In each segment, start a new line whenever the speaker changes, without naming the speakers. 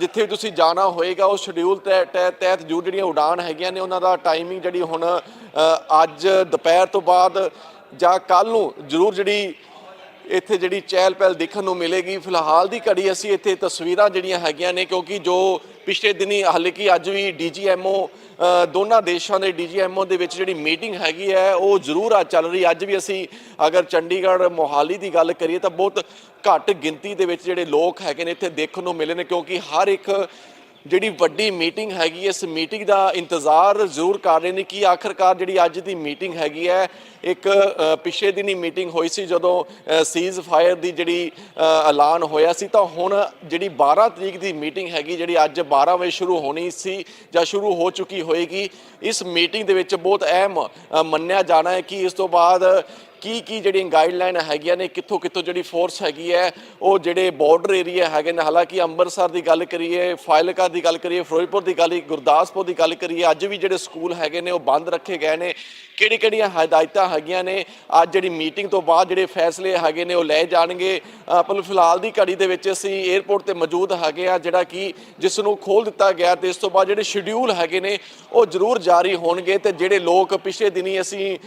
ਜਿੱਥੇ ਵੀ ਤੁਸੀਂ ਜਾਣਾ ਹੋਏਗਾ, ਉਹ ਸ਼ਡਿਊਲ ਤਹਿ- ਤਹਿ- ਤਹਿਤ ਜੋ ਜਿਹੜੀਆਂ ਉਡਾਨ ਹੈਗੀਆਂ ਨੇ, ਉਹਨਾਂ ਦਾ ਟਾਈਮਿੰਗ ਜਿਹੜੀ ਹੁਣ ਅੱਜ ਦੁਪਹਿਰ ਤੋਂ ਬਾਅਦ ਜਾਂ ਕੱਲ ਨੂੰ ਜ਼ਰੂਰ ਜਿਹੜੀ ਇੱਥੇ ਜਿਹੜੀ ਚਹਿਲ ਪਹਿਲ ਦੇਖਣ ਨੂੰ ਮਿਲੇਗੀ। ਫਿਲਹਾਲ ਦੀ ਘੜੀ ਅਸੀਂ ਇੱਥੇ ਤਸਵੀਰਾਂ ਜਿਹੜੀਆਂ ਹੈਗੀਆਂ ਨੇ, ਕਿਉਂਕਿ ਜੋ ਪਿਛਲੇ ਦਿਨੀ ਹਾਲੇ ਕਿ ਅੱਜ ਵੀ ਡੀਜੀਐਮਓ ਦੋਨਾਂ ਦੇਸ਼ਾਂ ਦੇ ਡੀਜੀਐਮਓ ਦੇ ਵਿੱਚ ਜਿਹੜੀ ਮੀਟਿੰਗ ਹੈਗੀ ਹੈ, ਉਹ ਜ਼ਰੂਰ ਅੱਜ ਚੱਲ ਰਹੀ ਅੱਜ ਵੀ ਅਸੀਂ ਅਗਰ ਚੰਡੀਗੜ੍ਹ ਮੋਹਾਲੀ ਦੀ ਗੱਲ ਕਰੀਏ ਤਾਂ ਬਹੁਤ ਘੱਟ ਗਿਣਤੀ ਦੇ ਵਿੱਚ ਜਿਹੜੇ ਲੋਕ ਹੈਗੇ ਨੇ ਇੱਥੇ ਦੇਖਣ ਨੂੰ ਮਿਲੇ ਨੇ, ਕਿਉਂਕਿ ਹਰ ਇੱਕ ਜਿਹੜੀ ਵੱਡੀ ਮੀਟਿੰਗ ਹੈਗੀ ਇਸ ਮੀਟਿੰਗ ਦਾ ਇੰਤਜ਼ਾਰ ਜ਼ਰੂਰ ਕਰ ਰਹੇ ਨੇ ਕਿ ਆਖਰਕਾਰ ਜਿਹੜੀ ਅੱਜ ਦੀ ਮੀਟਿੰਗ ਹੈਗੀ ਹੈ ਇੱਕ ਅ, ਦਿਨੀ ਮੀਟਿੰਗ ਹੋਈ ਸੀ ਜਦੋਂ ਸੀਜ਼ ਫਾਇਰ ਦੀ ਜਿਹੜੀ ਐਲਾਨ ਹੋਇਆ ਸੀ ਤਾਂ ਹੁਣ ਜਿਹੜੀ 12 ਤਰੀਕ ਦੀ ਮੀਟਿੰਗ ਹੈਗੀ ਜਿਹੜੀ ਅੱਜ 12 ਵਜੇ ਸ਼ੁਰੂ ਹੋਣੀ ਸੀ ਜਾਂ ਸ਼ੁਰੂ ਹੋ ਚੁੱਕੀ ਹੋਏਗੀ ਇਸ ਮੀਟਿੰਗ ਦੇ ਵਿੱਚ ਬਹੁਤ ਅਹਿਮ ਮੰਨਿਆ ਜਾਣਾ ਹੈ ਕਿ ਇਸ ਤੋਂ ਬਾਅਦ ਕੀ ਕੀ ਜਿਹੜੀਆਂ ਗਾਈਡਲਾਈਨ ਹੈਗੀਆਂ ਨੇ ਕਿੱਥੋਂ ਕਿੱਥੋਂ ਜਿਹੜੀ ਫੋਰਸ ਹੈਗੀ ਹੈ ਉਹ ਜਿਹੜੇ ਬਾਰਡਰ ਏਰੀਆ ਹੈਗੇ ਨੇ ਹਾਲਾਂਕਿ ਅੰਮ੍ਰਿਤਸਰ ਦੀ ਗੱਲ ਕਰੀਏ ਫਾਇਲਕਾ ਦੀ ਗੱਲ ਕਰੀਏ ਫਿਰੋਜ਼ਪੁਰ ਦੀ ਗੱਲ ਗੁਰਦਾਸਪੁਰ ਦੀ ਗੱਲ ਕਰੀਏ ਅੱਜ ਵੀ ਜਿਹੜੇ ਸਕੂਲ ਹੈਗੇ ਨੇ ਉਹ ਬੰਦ ਰੱਖੇ ਗਏ ਨੇ। ਕਿਹੜੀ ਕਿਹੜੀਆਂ ਹਦਾਇਤਾਂ ਹੈਗੀਆਂ ਨੇ? ਅੱਜ ਜਿਹੜੀ ਮੀਟਿੰਗ ਤੋਂ ਬਾਅਦ ਜਿਹੜੇ ਫੈਸਲੇ ਹੈਗੇ ਨੇ, ਉਹ ਲਏ ਜਾਣਗੇ। ਪਰ ਫਿਲਹਾਲ ਦੀ ਘੜੀ ਦੇ ਵਿੱਚ ਅਸੀਂ 에ਅਰਪੋਰਟ ਤੇ ਮੌਜੂਦ ਹੈਗੇ ਆ, ਜਿਹੜਾ ਕਿ ਜਿਸ ਨੂੰ ਖੋਲ ਦਿੱਤਾ ਗਿਆ ਤੇ ਇਸ ਤੋਂ ਬਾਅਦ ਜਿਹੜੇ ਸ਼ਡਿਊਲ ਹੈਗੇ ਨੇ, ਉਹ ਜ਼ਰੂਰ ਜਾਰੀ ਹੋਣਗੇ ਤੇ ਜਿਹੜੇ ਲੋਕ ਪਿਛਲੇ ਦਿਨੀ ਅਸੀਂ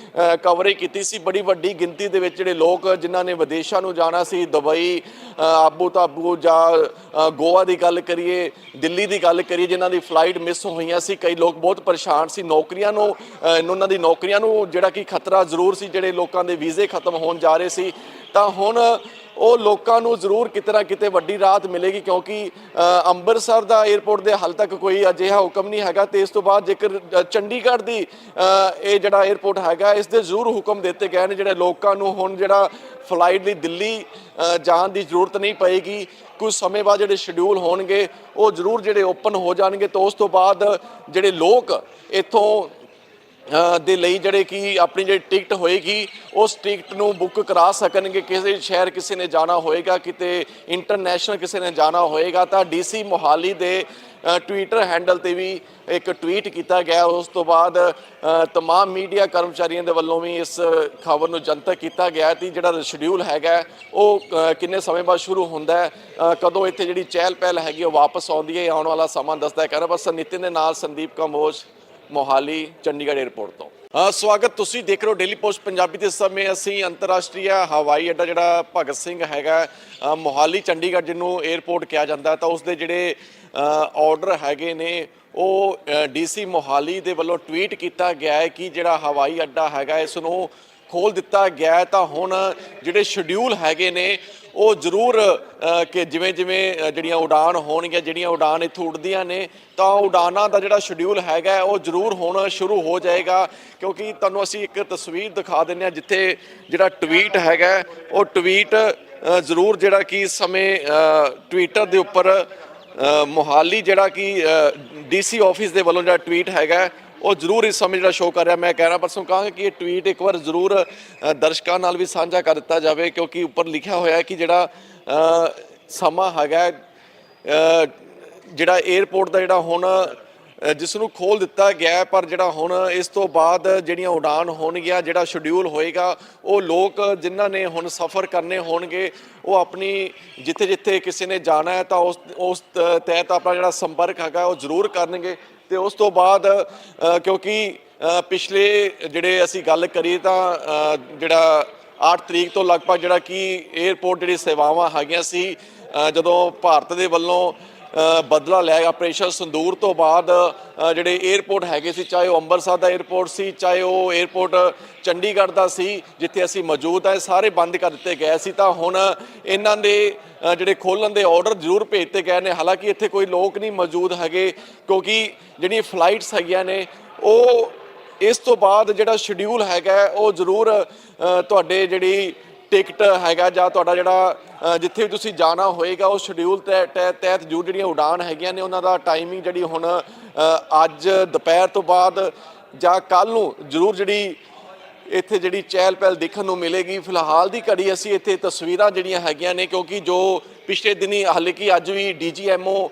ਕਵਰੇਜ ਕੀਤੀ ਸੀ, ਬੜੀ ਵੱਡੀ ਗਿਣਤੀ ਦੇ ਵਿੱਚ ਜਿਹੜੇ ਲੋਕ ਜਿਨ੍ਹਾਂ ਨੇ ਵਿਦੇਸ਼ਾਂ ਨੂੰ ਜਾਣਾ ਸੀ, ਦੁਬਈ ਆਬੂ ਤਾਬੂ ਜਾਂ ਗੋਆ ਦੀ ਗੱਲ ਕਰੀਏ, ਦਿੱਲੀ ਦੀ ਗੱਲ ਕਰੀਏ, ਜਿਨ੍ਹਾਂ ਦੀ ਫਲਾਈਟ ਮਿਸ ਹੋਈਆਂ ਸੀ, ਕਈ ਲੋਕ ਬਹੁਤ ਪਰੇਸ਼ਾਨ ਸੀ, ਨੌਕਰੀਆਂ ਨੂੰ ਉਹਨਾਂ ਦੀ ਨੌਕਰੀਆਂ ਨੂੰ ਜਿਹੜਾ ਕਿ ਖਤਰਾ ਜ਼ਰੂਰ ਸੀ, ਜਿਹੜੇ ਲੋਕਾਂ ਦੇ ਵੀਜ਼ੇ ਖਤਮ ਹੋਣ ਜਾ ਰਹੇ ਸੀ, ਤਾਂ ਹੁਣ ਉਹ ਲੋਕਾਂ ਨੂੰ ਜ਼ਰੂਰ ਕਿਤੇ ਨਾ ਕਿਤੇ ਵੱਡੀ ਰਾਹਤ ਮਿਲੇਗੀ, ਕਿਉਂਕਿ ਅੰਮ੍ਰਿਤਸਰ ਦਾ 에ਅਰਪੋਰਟ ਦੇ ਹਾਲ ਤੱਕ ਕੋਈ ਅਜਿਹਾ ਹੁਕਮ ਨਹੀਂ ਹੈਗਾ, ਤੇ ਇਸ ਤੋਂ ਬਾਅਦ ਜੇਕਰ ਚੰਡੀਗੜ੍ਹ ਦੀ ਇਹ ਜਿਹੜਾ 에ਅਰਪੋਰਟ ਹੈਗਾ, ਇਸ ਦੇ ਜ਼ਰੂਰ ਹੁਕਮ ਦਿੱਤੇ ਗਏ ਨੇ, ਜਿਹੜੇ ਲੋਕਾਂ ਨੂੰ ਹੁਣ ਜਿਹੜਾ ਫਲਾਈਟ ਲਈ ਦਿੱਲੀ ਜਾਣ ਦੀ ਜ਼ਰੂਰਤ ਨਹੀਂ ਪਏਗੀ, ਕੁਝ ਸਮੇਂ ਬਾਅਦ ਜਿਹੜੇ ਸ਼ਡਿਊਲ ਹੋਣਗੇ, ਉਹ ਜ਼ਰੂਰ ਜਿਹੜੇ ਓਪਨ ਹੋ ਜਾਣਗੇ, ਤਾਂ ਉਸ ਤੋਂ ਬਾਅਦ ਜਿਹੜੇ ਲੋਕ ਇੱਥੋਂ ਦੇ ਲਈ ਜਿਹੜੇ ਕਿ ਆਪਣੀ ਜਿਹੜੀ ਟਿਕਟ ਹੋਏਗੀ ਉਸ ਟਿਕਟ ਨੂੰ ਬੁੱਕ ਕਰਾ ਸਕਣਗੇ। ਕਿਸੇ ਸ਼ਹਿਰ ਕਿਸੇ ਨੇ ਜਾਣਾ ਹੋਏਗਾ ਕਿਤੇ ਇੰਟਰਨੈਸ਼ਨਲ ਕਿਸੇ ਨੇ ਜਾਣਾ ਹੋਏਗਾ ਤਾਂ ਡੀਸੀ ਮੋਹਾਲੀ ਦੇ ਟਵਿੱਟਰ ਹੈਂਡਲ ਤੇ ਵੀ ਇੱਕ ਟਵੀਟ ਕੀਤਾ ਗਿਆ। ਉਸ ਤੋਂ ਬਾਅਦ ਅ, ਤਮਾਮ ਮੀਡੀਆ ਕਰਮਚਾਰੀਆਂ ਦੇ ਵੱਲੋਂ ਵੀ ਇਸ ਖਬਰ ਨੂੰ ਜਨਤਕ ਕੀਤਾ ਗਿਆ ਕਿ ਜਿਹੜਾ ਸ਼ਡਿਊਲ ਹੈਗਾ ਉਹ ਕਿੰਨੇ ਸਮੇਂ ਬਾਅਦ ਸ਼ੁਰੂ ਹੁੰਦਾ ਹੈ ਕਦੋਂ ਇੱਥੇ ਜਿਹੜੀ ਚਹਿਲ ਪਹਿਲ ਹੈਗੀ ਉਹ ਵਾਪਸ ਆਉਂਦੀ ਹੈ ਆਉਣ ਵਾਲਾ ਸਮਾਂ ਦੱਸਦਾ ਹੈ। ਕਰ ਬਸ ਨਿਤਿਨ ਦੇ ਨਾਲ ਸੰਦੀਪ ਕੰਬੋਜ ਮੋਹਾਲੀ, ਚੰਡੀਗੜ੍ਹ 에ਅਰਪੋਰਟ ਤੋਂ ਸਵਾਗਤ, ਤੁਸੀਂ ਦੇਖ ਰਹੇ ਹੋ ਡੇਲੀ ਪੋਸਟ ਪੰਜਾਬੀ ਦੇ ਸਮੇਂ। ਅਸੀਂ ਅੰਤਰਰਾਸ਼ਟਰੀ ਹਵਾਈ ਅੱਡਾ ਜਿਹੜਾ ਭਗਤ ਸਿੰਘ ਹੈਗਾ ਮੋਹਾਲੀ, ਚੰਡੀਗੜ੍ਹ ਜਿਹਨੂੰ 에ਅਰਪੋਰਟ ਕਿਹਾ ਜਾਂਦਾ ਤਾਂ ਉਸ ਦੇ ਜਿਹੜੇ ਆਰਡਰ ਹੈਗੇ ਨੇ, ਉਹ ਡੀਸੀ ਮੋਹਾਲੀ ਦੇ ਵੱਲੋਂ ਟਵੀਟ ਕੀਤਾ ਗਿਆ ਹੈ ਕਿ ਜਿਹੜਾ ਹਵਾਈ ਅੱਡਾ ਹੈਗਾ, ਇਸ ਨੂੰ ਖੋਲ ਦਿੱਤਾ ਗਿਆ ਤਾਂ ਹੁਣ ਜਿਹੜੇ ਸ਼ਡਿਊਲ ਹੈਗੇ ਨੇ, ਉਹ ਜ਼ਰੂਰ ਕਿ ਜਿਵੇਂ ਜਿਵੇਂ ਜਿਹੜੀਆਂ ਉਡਾਨ ਹੋਣਗੀਆਂ, ਜਿਹੜੀਆਂ ਉਡਾਨ ਇੱਥੋਂ ਉੱਡਦੀਆਂ ਨੇ, ਤਾਂ ਉਡਾਨਾਂ ਦਾ ਜਿਹੜਾ ਸ਼ਡਿਊਲ ਹੈਗਾ, ਉਹ ਜ਼ਰੂਰ ਹੁਣ ਸ਼ੁਰੂ ਹੋ ਜਾਏਗਾ। ਕਿਉਂਕਿ ਤੁਹਾਨੂੰ ਅਸੀਂ ਇੱਕ ਤਸਵੀਰ ਦਿਖਾ ਦਿੰਦੇ ਹਾਂ, ਜਿੱਥੇ ਜਿਹੜਾ ਟਵੀਟ ਹੈਗਾ, ਉਹ ਟਵੀਟ ਜ਼ਰੂਰ ਜਿਹੜਾ ਕਿ ਇਸ ਸਮੇਂ ਟਵਿੱਟਰ ਦੇ ਉੱਪਰ ਮੋਹਾਲੀ ਜਿਹੜਾ ਕਿ ਡੀਸੀ ਆਫਿਸ ਦੇ ਵੱਲੋਂ ਜਿਹੜਾ ਟਵੀਟ ਹੈਗਾ ਉਹ ਜ਼ਰੂਰ ਇਸ ਸਮੇਂ ਜਿਹੜਾ ਸ਼ੋਅ ਕਰ ਰਿਹਾ, ਮੈਂ ਕਹਿ ਰਿਹਾ, ਪਰਸੋਂ ਕਹਾਂਗਾ ਕਿ ਇਹ ਟਵੀਟ ਇੱਕ ਵਾਰ ਜ਼ਰੂਰ ਦਰਸ਼ਕਾਂ ਨਾਲ ਵੀ ਸਾਂਝਾ ਕਰ ਦਿੱਤਾ ਜਾਵੇ, ਕਿਉਂਕਿ ਉੱਪਰ ਲਿਖਿਆ ਹੋਇਆ ਹੈ ਕਿ ਜਿਹੜਾ ਸਮਾਂ ਹੈਗਾ ਜਿਹੜਾ 에ਅਰਪੋਰਟ ਦਾ ਜਿਹੜਾ ਹੁਣ ਜਿਸ ਨੂੰ ਖੋਲ ਦਿੱਤਾ ਗਿਆ ਪਰ ਜਿਹੜਾ ਹੁਣ ਇਸ ਤੋਂ ਬਾਅਦ ਜਿਹੜੀਆਂ ਉਡਾਨ ਹੋਣਗੀਆਂ, ਜਿਹੜਾ ਸ਼ਡਿਊਲ ਹੋਏਗਾ, ਉਹ ਲੋਕ ਜਿਨ੍ਹਾਂ ਨੇ ਹੁਣ ਸਫ਼ਰ ਕਰਨੇ ਹੋਣਗੇ, ਉਹ ਆਪਣੀ ਜਿੱਥੇ ਜਿੱਥੇ ਕਿਸੇ ਨੇ ਜਾਣਾ ਹੈ, ਤਾਂ ਉਸ ਉਸ ਤਹਿਤ ਆਪਣਾ ਜਿਹੜਾ ਸੰਪਰਕ ਹੈਗਾ, ਉਹ ਜ਼ਰੂਰ ਕਰਨਗੇ। ਤੇ ਉਸ ਤੋਂ ਬਾਅਦ ਕਿਉਂਕਿ ਪਿਛਲੇ ਜਿਹੜੇ ਅਸੀਂ ਗੱਲ ਕਰੀਏ ਤਾਂ ਜਿਹੜਾ 8 ਤਰੀਕ ਤੋਂ ਲਗਭਗ ਜਿਹੜਾ ਕਿ 에ਅਰਪੋਰਟ ਜਿਹੜੀ ਸੇਵਾਵਾਂ ਹੈਗੀਆਂ ਸੀ ਜਦੋਂ ਭਾਰਤ ਦੇ ਵੱਲੋਂ ਬਦਲਾ ਲਿਆ ਆਪਰੇਸ਼ਨ ਸੰਦੂਰ ਤੋਂ ਬਾਅਦ ਜਿਹੜੇ 에어ਪੋਰਟ ਹੈਗੇ ਸੀ, ਚਾਹੇ ਉਹ ਅੰਮ੍ਰਿਤਸਰ ਦਾ 에어ਪੋਰਟ ਸੀ, ਚਾਹੇ ਉਹ 에어ਪੋਰਟ ਚੰਡੀਗੜ੍ਹ ਦਾ ਸੀ, ਜਿੱਥੇ ਅਸੀਂ ਮੌਜੂਦ ਆ ਸਾਰੇ ਬੰਦ ਕਰ ਦਿੱਤੇ ਗਏ ਸੀ। ਤਾਂ ਹੁਣ ਇਹਨਾਂ ਦੇ ਜਿਹੜੇ ਖੋਲਣ ਦੇ ਆਰਡਰ ਜ਼ਰੂਰ ਭੇਜਤੇ ਗਏ ਨੇ। ਹਾਲਾਂਕਿ ਇੱਥੇ ਕੋਈ ਲੋਕ ਨਹੀਂ ਮੌਜੂਦ ਹੈਗੇ, ਕਿਉਂਕਿ ਜਿਹੜੀਆਂ ਫਲਾਈਟਸ ਹੈਗੀਆਂ ਨੇ, ਉਹ ਇਸ ਤੋਂ ਬਾਅਦ ਜਿਹੜਾ ਸ਼ਡਿਊਲ ਹੈਗਾ, ਉਹ ਜ਼ਰੂਰ ਤੁਹਾਡੇ ਜਿਹੜੀ ਟਿਕਟ ਹੈਗਾ ਜਾਂ ਤੁਹਾਡਾ ਜਿਹੜਾ ਜਿੱਥੇ ਵੀ ਤੁਸੀਂ ਜਾਣਾ ਹੋਏਗਾ, ਉਹ ਸ਼ਡਿਊਲ ਤਹਿ- ਤਹਿ- ਤਹਿਤ ਜੋ ਜਿਹੜੀਆਂ ਉਡਾਨ ਹੈਗੀਆਂ ਨੇ, ਉਹਨਾਂ ਦਾ ਟਾਈਮਿੰਗ ਜਿਹੜੀ ਹੁਣ ਅੱਜ ਦੁਪਹਿਰ ਤੋਂ ਬਾਅਦ ਜਾਂ ਕੱਲ ਨੂੰ ਜ਼ਰੂਰ ਜਿਹੜੀ ਇੱਥੇ ਜਿਹੜੀ ਚਹਿਲ ਪਹਿਲ ਦੇਖਣ ਨੂੰ ਮਿਲੇਗੀ। ਫਿਲਹਾਲ ਦੀ ਘੜੀ ਅਸੀਂ ਇੱਥੇ ਤਸਵੀਰਾਂ ਜਿਹੜੀਆਂ ਹੈਗੀਆਂ ਨੇ, ਕਿਉਂਕਿ ਜੋ ਪਿਛਲੇ ਦਿਨੀ ਹਾਲੇ ਕਿ ਅੱਜ ਵੀ ਡੀਜੀਐਮਓ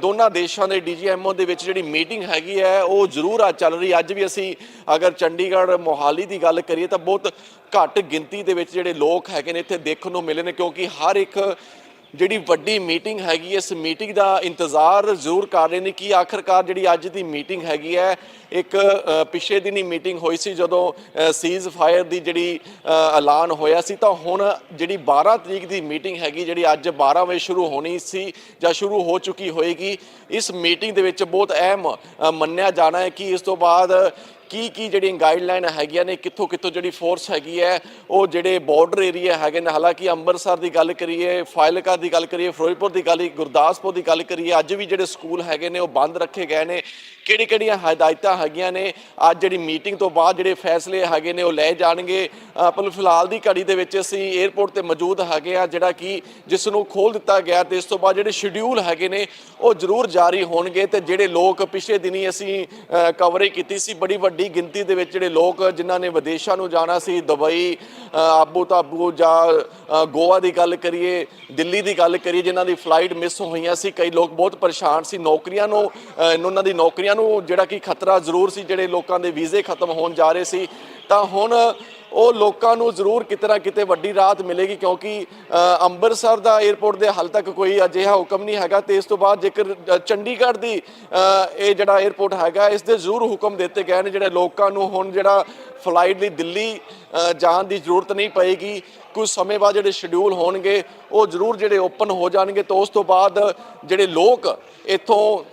ਦੋਨਾਂ ਦੇਸ਼ਾਂ ਦੇ ਡੀਜੀਐਮਓ ਦੇ ਵਿੱਚ ਜਿਹੜੀ ਮੀਟਿੰਗ ਹੈਗੀ ਹੈ, ਉਹ ਜ਼ਰੂਰ ਅੱਜ ਚੱਲ ਰਹੀ ਅੱਜ ਵੀ ਅਸੀਂ ਅਗਰ ਚੰਡੀਗੜ੍ਹ ਮੋਹਾਲੀ ਦੀ ਗੱਲ ਕਰੀਏ ਤਾਂ ਬਹੁਤ ਘੱਟ ਗਿਣਤੀ ਦੇ ਵਿੱਚ ਜਿਹੜੇ ਲੋਕ ਹੈਗੇ ਨੇ ਇੱਥੇ ਦੇਖਣ ਨੂੰ ਮਿਲੇ ਨੇ, ਕਿਉਂਕਿ ਹਰ ਇੱਕ ਜਿਹੜੀ ਵੱਡੀ ਮੀਟਿੰਗ ਹੈਗੀ ਇਸ ਮੀਟਿੰਗ ਦਾ ਇੰਤਜ਼ਾਰ ਜ਼ਰੂਰ ਕਰ ਰਹੇ ਨੇ ਕਿ ਆਖਰਕਾਰ ਜਿਹੜੀ ਅੱਜ ਦੀ ਮੀਟਿੰਗ ਹੈਗੀ ਹੈ ਇੱਕ ਅ, ਪਿਛਲੇ ਦਿਨੀ ਮੀਟਿੰਗ ਹੋਈ ਸੀ ਜਦੋਂ ਸੀਜ਼ ਫਾਇਰ ਦੀ ਜਿਹੜੀ ਐਲਾਨ ਹੋਇਆ ਸੀ ਤਾਂ ਹੁਣ ਜਿਹੜੀ 12 ਤਰੀਕ ਦੀ ਮੀਟਿੰਗ ਹੈਗੀ ਜਿਹੜੀ ਅੱਜ 12 ਵਜੇ ਸ਼ੁਰੂ ਹੋਣੀ ਸੀ ਜਾਂ ਸ਼ੁਰੂ ਹੋ ਚੁੱਕੀ ਹੋਏਗੀ ਇਸ ਮੀਟਿੰਗ ਦੇ ਵਿੱਚ ਬਹੁਤ ਅਹਿਮ ਮੰਨਿਆ ਜਾਣਾ ਹੈ ਕਿ ਇਸ ਤੋਂ ਬਾਅਦ ਕੀ ਕੀ ਜਿਹੜੀਆਂ ਗਾਈਡਲਾਈਨ ਹੈਗੀਆਂ ਨੇ ਕਿੱਥੋਂ ਕਿੱਥੋਂ ਜਿਹੜੀ ਫੋਰਸ ਹੈਗੀ ਹੈ ਉਹ ਜਿਹੜੇ ਬਾਰਡਰ ਏਰੀਆ ਹੈਗੇ ਨੇ ਹਾਲਾਂਕਿ ਅੰਮ੍ਰਿਤਸਰ ਦੀ ਗੱਲ ਕਰੀਏ ਫਾਇਲਕਾ ਦੀ ਗੱਲ ਕਰੀਏ ਫਿਰੋਜ਼ਪੁਰ ਦੀ ਗੱਲ ਗੁਰਦਾਸਪੁਰ ਦੀ ਗੱਲ ਕਰੀਏ ਅੱਜ ਵੀ ਜਿਹੜੇ ਸਕੂਲ ਹੈਗੇ ਨੇ ਉਹ ਬੰਦ ਰੱਖੇ ਗਏ ਨੇ। ਕਿਹੜੀ ਕਿਹੜੀਆਂ ਹਦਾਇਤਾਂ ਹੈਗੀਆਂ ਨੇ। ਅੱਜ ਜਿਹੜੀ ਮੀਟਿੰਗ ਤੋਂ ਬਾਅਦ ਜਿਹੜੇ ਫੈਸਲੇ ਹੈਗੇ ਨੇ ਉਹ ਲਏ ਜਾਣਗੇ। ਪਰ ਫਿਲਹਾਲ ਦੀ ਘੜੀ ਦੇ ਵਿੱਚ ਅਸੀਂ 에ਅਰਪੋਰਟ ਤੇ ਮੌਜੂਦ ਹੈਗੇ ਆ ਜਿਹੜਾ ਕਿ ਜਿਸ ਨੂੰ ਖੋਲ ਦਿੱਤਾ ਗਿਆ ਤੇ ਇਸ ਤੋਂ ਬਾਅਦ ਜਿਹੜੇ ਸ਼ਡਿਊਲ ਹੈਗੇ ਨੇ, ਉਹ ਜ਼ਰੂਰ ਜਾਰੀ ਹੋਣਗੇ ਤੇ ਜਿਹੜੇ ਲੋਕ ਪਿਛਲੇ ਦਿਨੀ ਅਸੀਂ ਕਵਰੇਜ ਕੀਤੀ ਸੀ, ਬੜੀ ਵੱਡੀ ਗਿਣਤੀ ਦੇ ਵਿੱਚ ਜਿਹੜੇ ਲੋਕ ਜਿਨ੍ਹਾਂ ਨੇ ਵਿਦੇਸ਼ਾਂ ਨੂੰ ਜਾਣਾ ਸੀ, ਦੁਬਈ ਆਬੂ ਤਾਬੂ ਜਾਂ ਗੋਆ ਦੀ ਗੱਲ ਕਰੀਏ, ਦਿੱਲੀ ਦੀ ਗੱਲ ਕਰੀਏ, ਜਿਨ੍ਹਾਂ ਦੀ ਫਲਾਈਟ ਮਿਸ ਹੋਈਆਂ ਸੀ, ਕਈ ਲੋਕ ਬਹੁਤ ਪਰੇਸ਼ਾਨ ਸੀ, ਨੌਕਰੀਆਂ ਨੂੰ ਉਹਨਾਂ ਦੀ ਨੌਕਰੀਆਂ ਨੂੰ ਜਿਹੜਾ ਕਿ ਖਤਰਾ ਜ਼ਰੂਰ ਸੀ, ਜਿਹੜੇ ਲੋਕਾਂ ਦੇ ਵੀਜ਼ੇ ਖਤਮ ਹੋਣ ਜਾ ਰਹੇ ਸੀ, ਤਾਂ ਹੁਣ ਉਹ ਲੋਕਾਂ ਨੂੰ ਜ਼ਰੂਰ ਕਿਤੇ ਨਾ ਕਿਤੇ ਵੱਡੀ ਰਾਹਤ ਮਿਲੇਗੀ, ਕਿਉਂਕਿ ਅੰਮ੍ਰਿਤਸਰ ਦਾ 에ਅਰਪੋਰਟ ਦੇ ਹਾਲ ਤੱਕ ਕੋਈ ਅਜਿਹਾ ਹੁਕਮ ਨਹੀਂ ਹੈਗਾ, ਤੇ ਇਸ ਤੋਂ ਬਾਅਦ ਜੇਕਰ ਚੰਡੀਗੜ੍ਹ ਦੀ ਇਹ ਜਿਹੜਾ 에ਅਰਪੋਰਟ ਹੈਗਾ, ਇਸ ਦੇ ਜ਼ਰੂਰ ਹੁਕਮ ਦਿੱਤੇ ਗਏ ਨੇ, ਜਿਹੜੇ ਲੋਕਾਂ ਨੂੰ ਹੁਣ ਜਿਹੜਾ ਫਲਾਈਟ ਲਈ ਦਿੱਲੀ ਜਾਣ ਦੀ ਜ਼ਰੂਰਤ ਨਹੀਂ ਪਏਗੀ, ਕੁਝ ਸਮੇਂ ਬਾਅਦ ਜਿਹੜੇ ਸ਼ਡਿਊਲ ਹੋਣਗੇ, ਉਹ ਜ਼ਰੂਰ ਜਿਹੜੇ ਓਪਨ ਹੋ ਜਾਣਗੇ, ਤਾਂ ਉਸ ਤੋਂ ਬਾਅਦ ਜਿਹੜੇ ਲੋਕ ਇੱਥੋਂ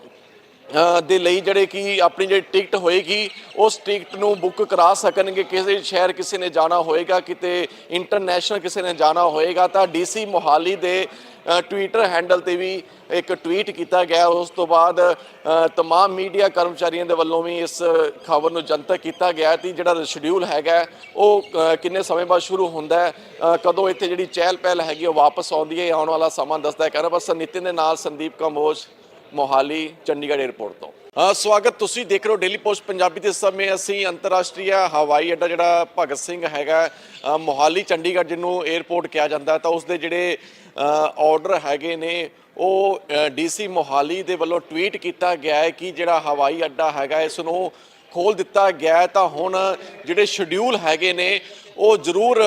ਦੇ ਲਈ ਜਿਹੜੇ ਕਿ ਆਪਣੀ ਜਿਹੜੀ ਟਿਕਟ ਹੋਏਗੀ ਉਸ ਟਿਕਟ ਨੂੰ ਬੁੱਕ ਕਰਾ ਸਕਣਗੇ। ਕਿਸੇ ਸ਼ਹਿਰ ਕਿਸੇ ਨੇ ਜਾਣਾ ਹੋਏਗਾ ਕਿਤੇ ਇੰਟਰਨੈਸ਼ਨਲ ਕਿਸੇ ਨੇ ਜਾਣਾ ਹੋਏਗਾ ਤਾਂ ਡੀਸੀ ਮੋਹਾਲੀ ਦੇ ਅ, ਟਵਿੱਟਰ ਹੈਂਡਲ ਤੇ ਵੀ ਇੱਕ ਟਵੀਟ ਕੀਤਾ ਗਿਆ। ਉਸ ਤੋਂ ਬਾਅਦ ਅ, ਤਮਾਮ ਮੀਡੀਆ ਕਰਮਚਾਰੀਆਂ ਦੇ ਵੱਲੋਂ ਵੀ ਇਸ ਖਬਰ ਨੂੰ ਜਨਤਕ ਕੀਤਾ ਗਿਆ ਕਿ ਜਿਹੜਾ ਸ਼ਡਿਊਲ ਹੈਗਾ ਉਹ ਕਿੰਨੇ ਸਮੇਂ ਬਾਅਦ ਸ਼ੁਰੂ ਹੁੰਦਾ ਹੈ ਕਦੋਂ ਇੱਥੇ ਜਿਹੜੀ ਚਹਿਲ ਪਹਿਲ ਹੈਗੀ ਉਹ ਵਾਪਸ ਆਉਂਦੀ ਹੈ ਆਉਣ ਵਾਲਾ ਸਮਾਂ ਦੱਸਦਾ ਹੈ। ਕਹਿੰਦਾ ਬਸ ਨਿਤਿਨ ਦੇ ਨਾਲ ਸੰਦੀਪ ਕੰਬੋਜ ਮੋਹਾਲੀ, ਚੰਡੀਗੜ੍ਹ 에ਅਰਪੋਰਟ ਤੋਂ ਸਵਾਗਤ, ਤੁਸੀਂ ਦੇਖ ਰਹੇ ਹੋ ਡੇਲੀ ਪੋਸਟ ਪੰਜਾਬੀ ਦੇ ਸਮੇਂ। ਅਸੀਂ ਅੰਤਰਰਾਸ਼ਟਰੀ ਹਵਾਈ ਅੱਡਾ ਜਿਹੜਾ ਭਗਤ ਸਿੰਘ ਹੈਗਾ ਮੋਹਾਲੀ, ਚੰਡੀਗੜ੍ਹ ਜਿਹਨੂੰ 에ਅਰਪੋਰਟ ਕਿਹਾ ਜਾਂਦਾ ਤਾਂ ਉਸ ਦੇ ਜਿਹੜੇ ਆਰਡਰ ਹੈਗੇ ਨੇ, ਉਹ ਡੀਸੀ ਮੋਹਾਲੀ ਦੇ ਵੱਲੋਂ ਟਵੀਟ ਕੀਤਾ ਗਿਆ ਹੈ ਕਿ ਜਿਹੜਾ ਹਵਾਈ ਅੱਡਾ ਹੈਗਾ, ਇਸ ਨੂੰ ਖੋਲ ਦਿੱਤਾ ਗਿਆ ਤਾਂ ਹੁਣ ਜਿਹੜੇ ਸ਼ਡਿਊਲ ਹੈਗੇ ਨੇ ਉਹ ਜ਼ਰੂਰ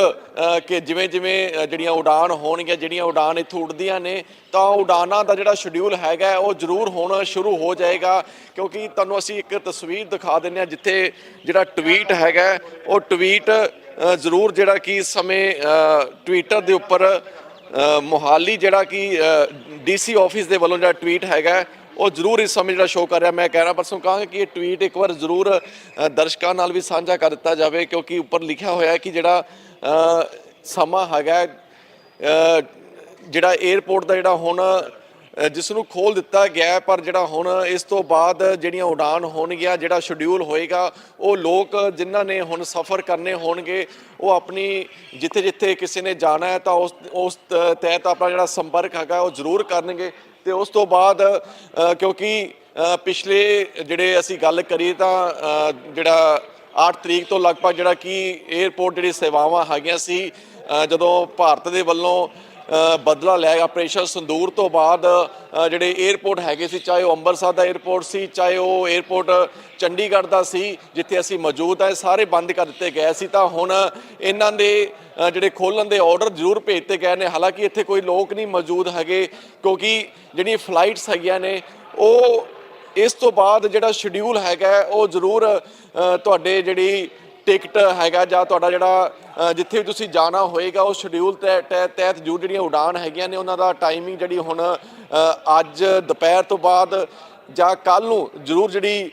ਕਿ ਜਿਵੇਂ ਜਿਵੇਂ ਜਿਹੜੀਆਂ ਉਡਾਨ ਹੋਣਗੀਆਂ, ਜਿਹੜੀਆਂ ਉਡਾਨ ਇੱਥੋਂ ਉੱਡਦੀਆਂ ਨੇ, ਤਾਂ ਉਡਾਨਾਂ ਦਾ ਜਿਹੜਾ ਸ਼ਡਿਊਲ ਹੈਗਾ, ਉਹ ਜ਼ਰੂਰ ਹੋਣਾ ਸ਼ੁਰੂ ਹੋ ਜਾਏਗਾ। ਕਿਉਂਕਿ ਤੁਹਾਨੂੰ ਅਸੀਂ ਇੱਕ ਤਸਵੀਰ ਦਿਖਾ ਦਿੰਦੇ ਹਾਂ, ਜਿੱਥੇ ਜਿਹੜਾ ਟਵੀਟ ਹੈਗਾ, ਉਹ ਟਵੀਟ ਜ਼ਰੂਰ ਜਿਹੜਾ ਕਿ ਸਮੇਂ ਟਵਿੱਟਰ ਦੇ ਉੱਪਰ ਮੋਹਾਲੀ ਜਿਹੜਾ ਕਿ ਡੀਸੀ ਆਫਿਸ ਦੇ ਵੱਲੋਂ ਜਿਹੜਾ ਟਵੀਟ ਹੈਗਾ ਉਹ ਜ਼ਰੂਰ ਇਸ ਸਮੇਂ ਜਿਹੜਾ ਸ਼ੋਅ ਕਰ ਰਿਹਾ, ਮੈਂ ਕਹਿ ਰਿਹਾ, ਪਰਸੋਂ ਕਹਾਂਗਾ ਕਿ ਇਹ ਟਵੀਟ ਇੱਕ ਵਾਰ ਜ਼ਰੂਰ ਦਰਸ਼ਕਾਂ ਨਾਲ ਵੀ ਸਾਂਝਾ ਕਰ ਦਿੱਤਾ ਜਾਵੇ, ਕਿਉਂਕਿ ਉੱਪਰ ਲਿਖਿਆ ਹੋਇਆ ਹੈ ਕਿ ਜਿਹੜਾ ਸਮਾਂ ਹੈਗਾ ਜਿਹੜਾ 에ਅਰਪੋਰਟ ਦਾ ਜਿਹੜਾ ਹੁਣ ਜਿਸ ਨੂੰ ਖੋਲ ਦਿੱਤਾ ਗਿਆ ਪਰ ਜਿਹੜਾ ਹੁਣ ਇਸ ਤੋਂ ਬਾਅਦ ਜਿਹੜੀਆਂ ਉਡਾਨ ਹੋਣਗੀਆਂ, ਜਿਹੜਾ ਸ਼ਡਿਊਲ ਹੋਏਗਾ, ਉਹ ਲੋਕ ਜਿਨ੍ਹਾਂ ਨੇ ਹੁਣ ਸਫ਼ਰ ਕਰਨੇ ਹੋਣਗੇ, ਉਹ ਆਪਣੀ ਜਿੱਥੇ ਜਿੱਥੇ ਕਿਸੇ ਨੇ ਜਾਣਾ ਹੈ, ਤਾਂ ਉਸ ਉਸ ਤਹਿਤ ਆਪਣਾ ਜਿਹੜਾ ਸੰਪਰਕ ਹੈਗਾ, ਉਹ ਜ਼ਰੂਰ ਕਰਨਗੇ। ਤੇ ਉਸ ਤੋਂ ਬਾਅਦ ਕਿਉਂਕਿ ਪਿਛਲੇ ਜਿਹੜੇ ਅਸੀਂ ਗੱਲ ਕਰੀਏ ਤਾਂ ਜਿਹੜਾ 8 ਤਰੀਕ ਤੋਂ ਲਗਭਗ ਜਿਹੜਾ ਕਿ 에ਅਰਪੋਰਟ ਜਿਹੜੀ ਸੇਵਾਵਾਂ ਹੈਗੀਆਂ ਸੀ ਜਦੋਂ ਭਾਰਤ ਦੇ ਵੱਲੋਂ ਬਦਲਾ ਲਿਆ ਆਪਰੇਸ਼ਨ ਸੰਦੂਰ ਤੋਂ ਬਾਅਦ ਜਿਹੜੇ 에어ਪੋਰਟ ਹੈਗੇ ਸੀ, ਚਾਹੇ ਉਹ ਅੰਮ੍ਰਿਤਸਰ ਦਾ 에어ਪੋਰਟ ਸੀ, ਚਾਹੇ ਉਹ 에어ਪੋਰਟ ਚੰਡੀਗੜ੍ਹ ਦਾ ਸੀ, ਜਿੱਥੇ ਅਸੀਂ ਮੌਜੂਦ ਆ ਸਾਰੇ ਬੰਦ ਕਰ ਦਿੱਤੇ ਗਏ ਸੀ। ਤਾਂ ਹੁਣ ਇਹਨਾਂ ਦੇ ਜਿਹੜੇ ਖੋਲਣ ਦੇ ਆਰਡਰ ਜ਼ਰੂਰ ਭੇਜਤੇ ਗਏ ਨੇ। ਹਾਲਾਂਕਿ ਇੱਥੇ ਕੋਈ ਲੋਕ ਨਹੀਂ ਮੌਜੂਦ ਹੈਗੇ, ਕਿਉਂਕਿ ਜਿਹੜੀਆਂ ਫਲਾਈਟਸ ਹੈਗੀਆਂ ਨੇ, ਉਹ ਇਸ ਤੋਂ ਬਾਅਦ ਜਿਹੜਾ ਸ਼ਡਿਊਲ ਹੈਗਾ, ਉਹ ਜ਼ਰੂਰ ਤੁਹਾਡੇ ਜਿਹੜੀ ਟਿਕਟ ਹੈਗਾ ਜਾਂ ਤੁਹਾਡਾ ਜਿਹੜਾ ਜਿੱਥੇ ਵੀ ਤੁਸੀਂ ਜਾਣਾ ਹੋਏਗਾ, ਉਹ ਸ਼ਡਿਊਲ ਤਹਿ- ਤਹਿ- ਤਹਿਤ ਜੋ ਜਿਹੜੀਆਂ ਉਡਾਨ ਹੈਗੀਆਂ ਨੇ, ਉਹਨਾਂ ਦਾ ਟਾਈਮਿੰਗ ਜਿਹੜੀ ਹੁਣ ਅੱਜ ਦੁਪਹਿਰ ਤੋਂ ਬਾਅਦ ਜਾਂ ਕੱਲ ਨੂੰ ਜ਼ਰੂਰ ਜਿਹੜੀ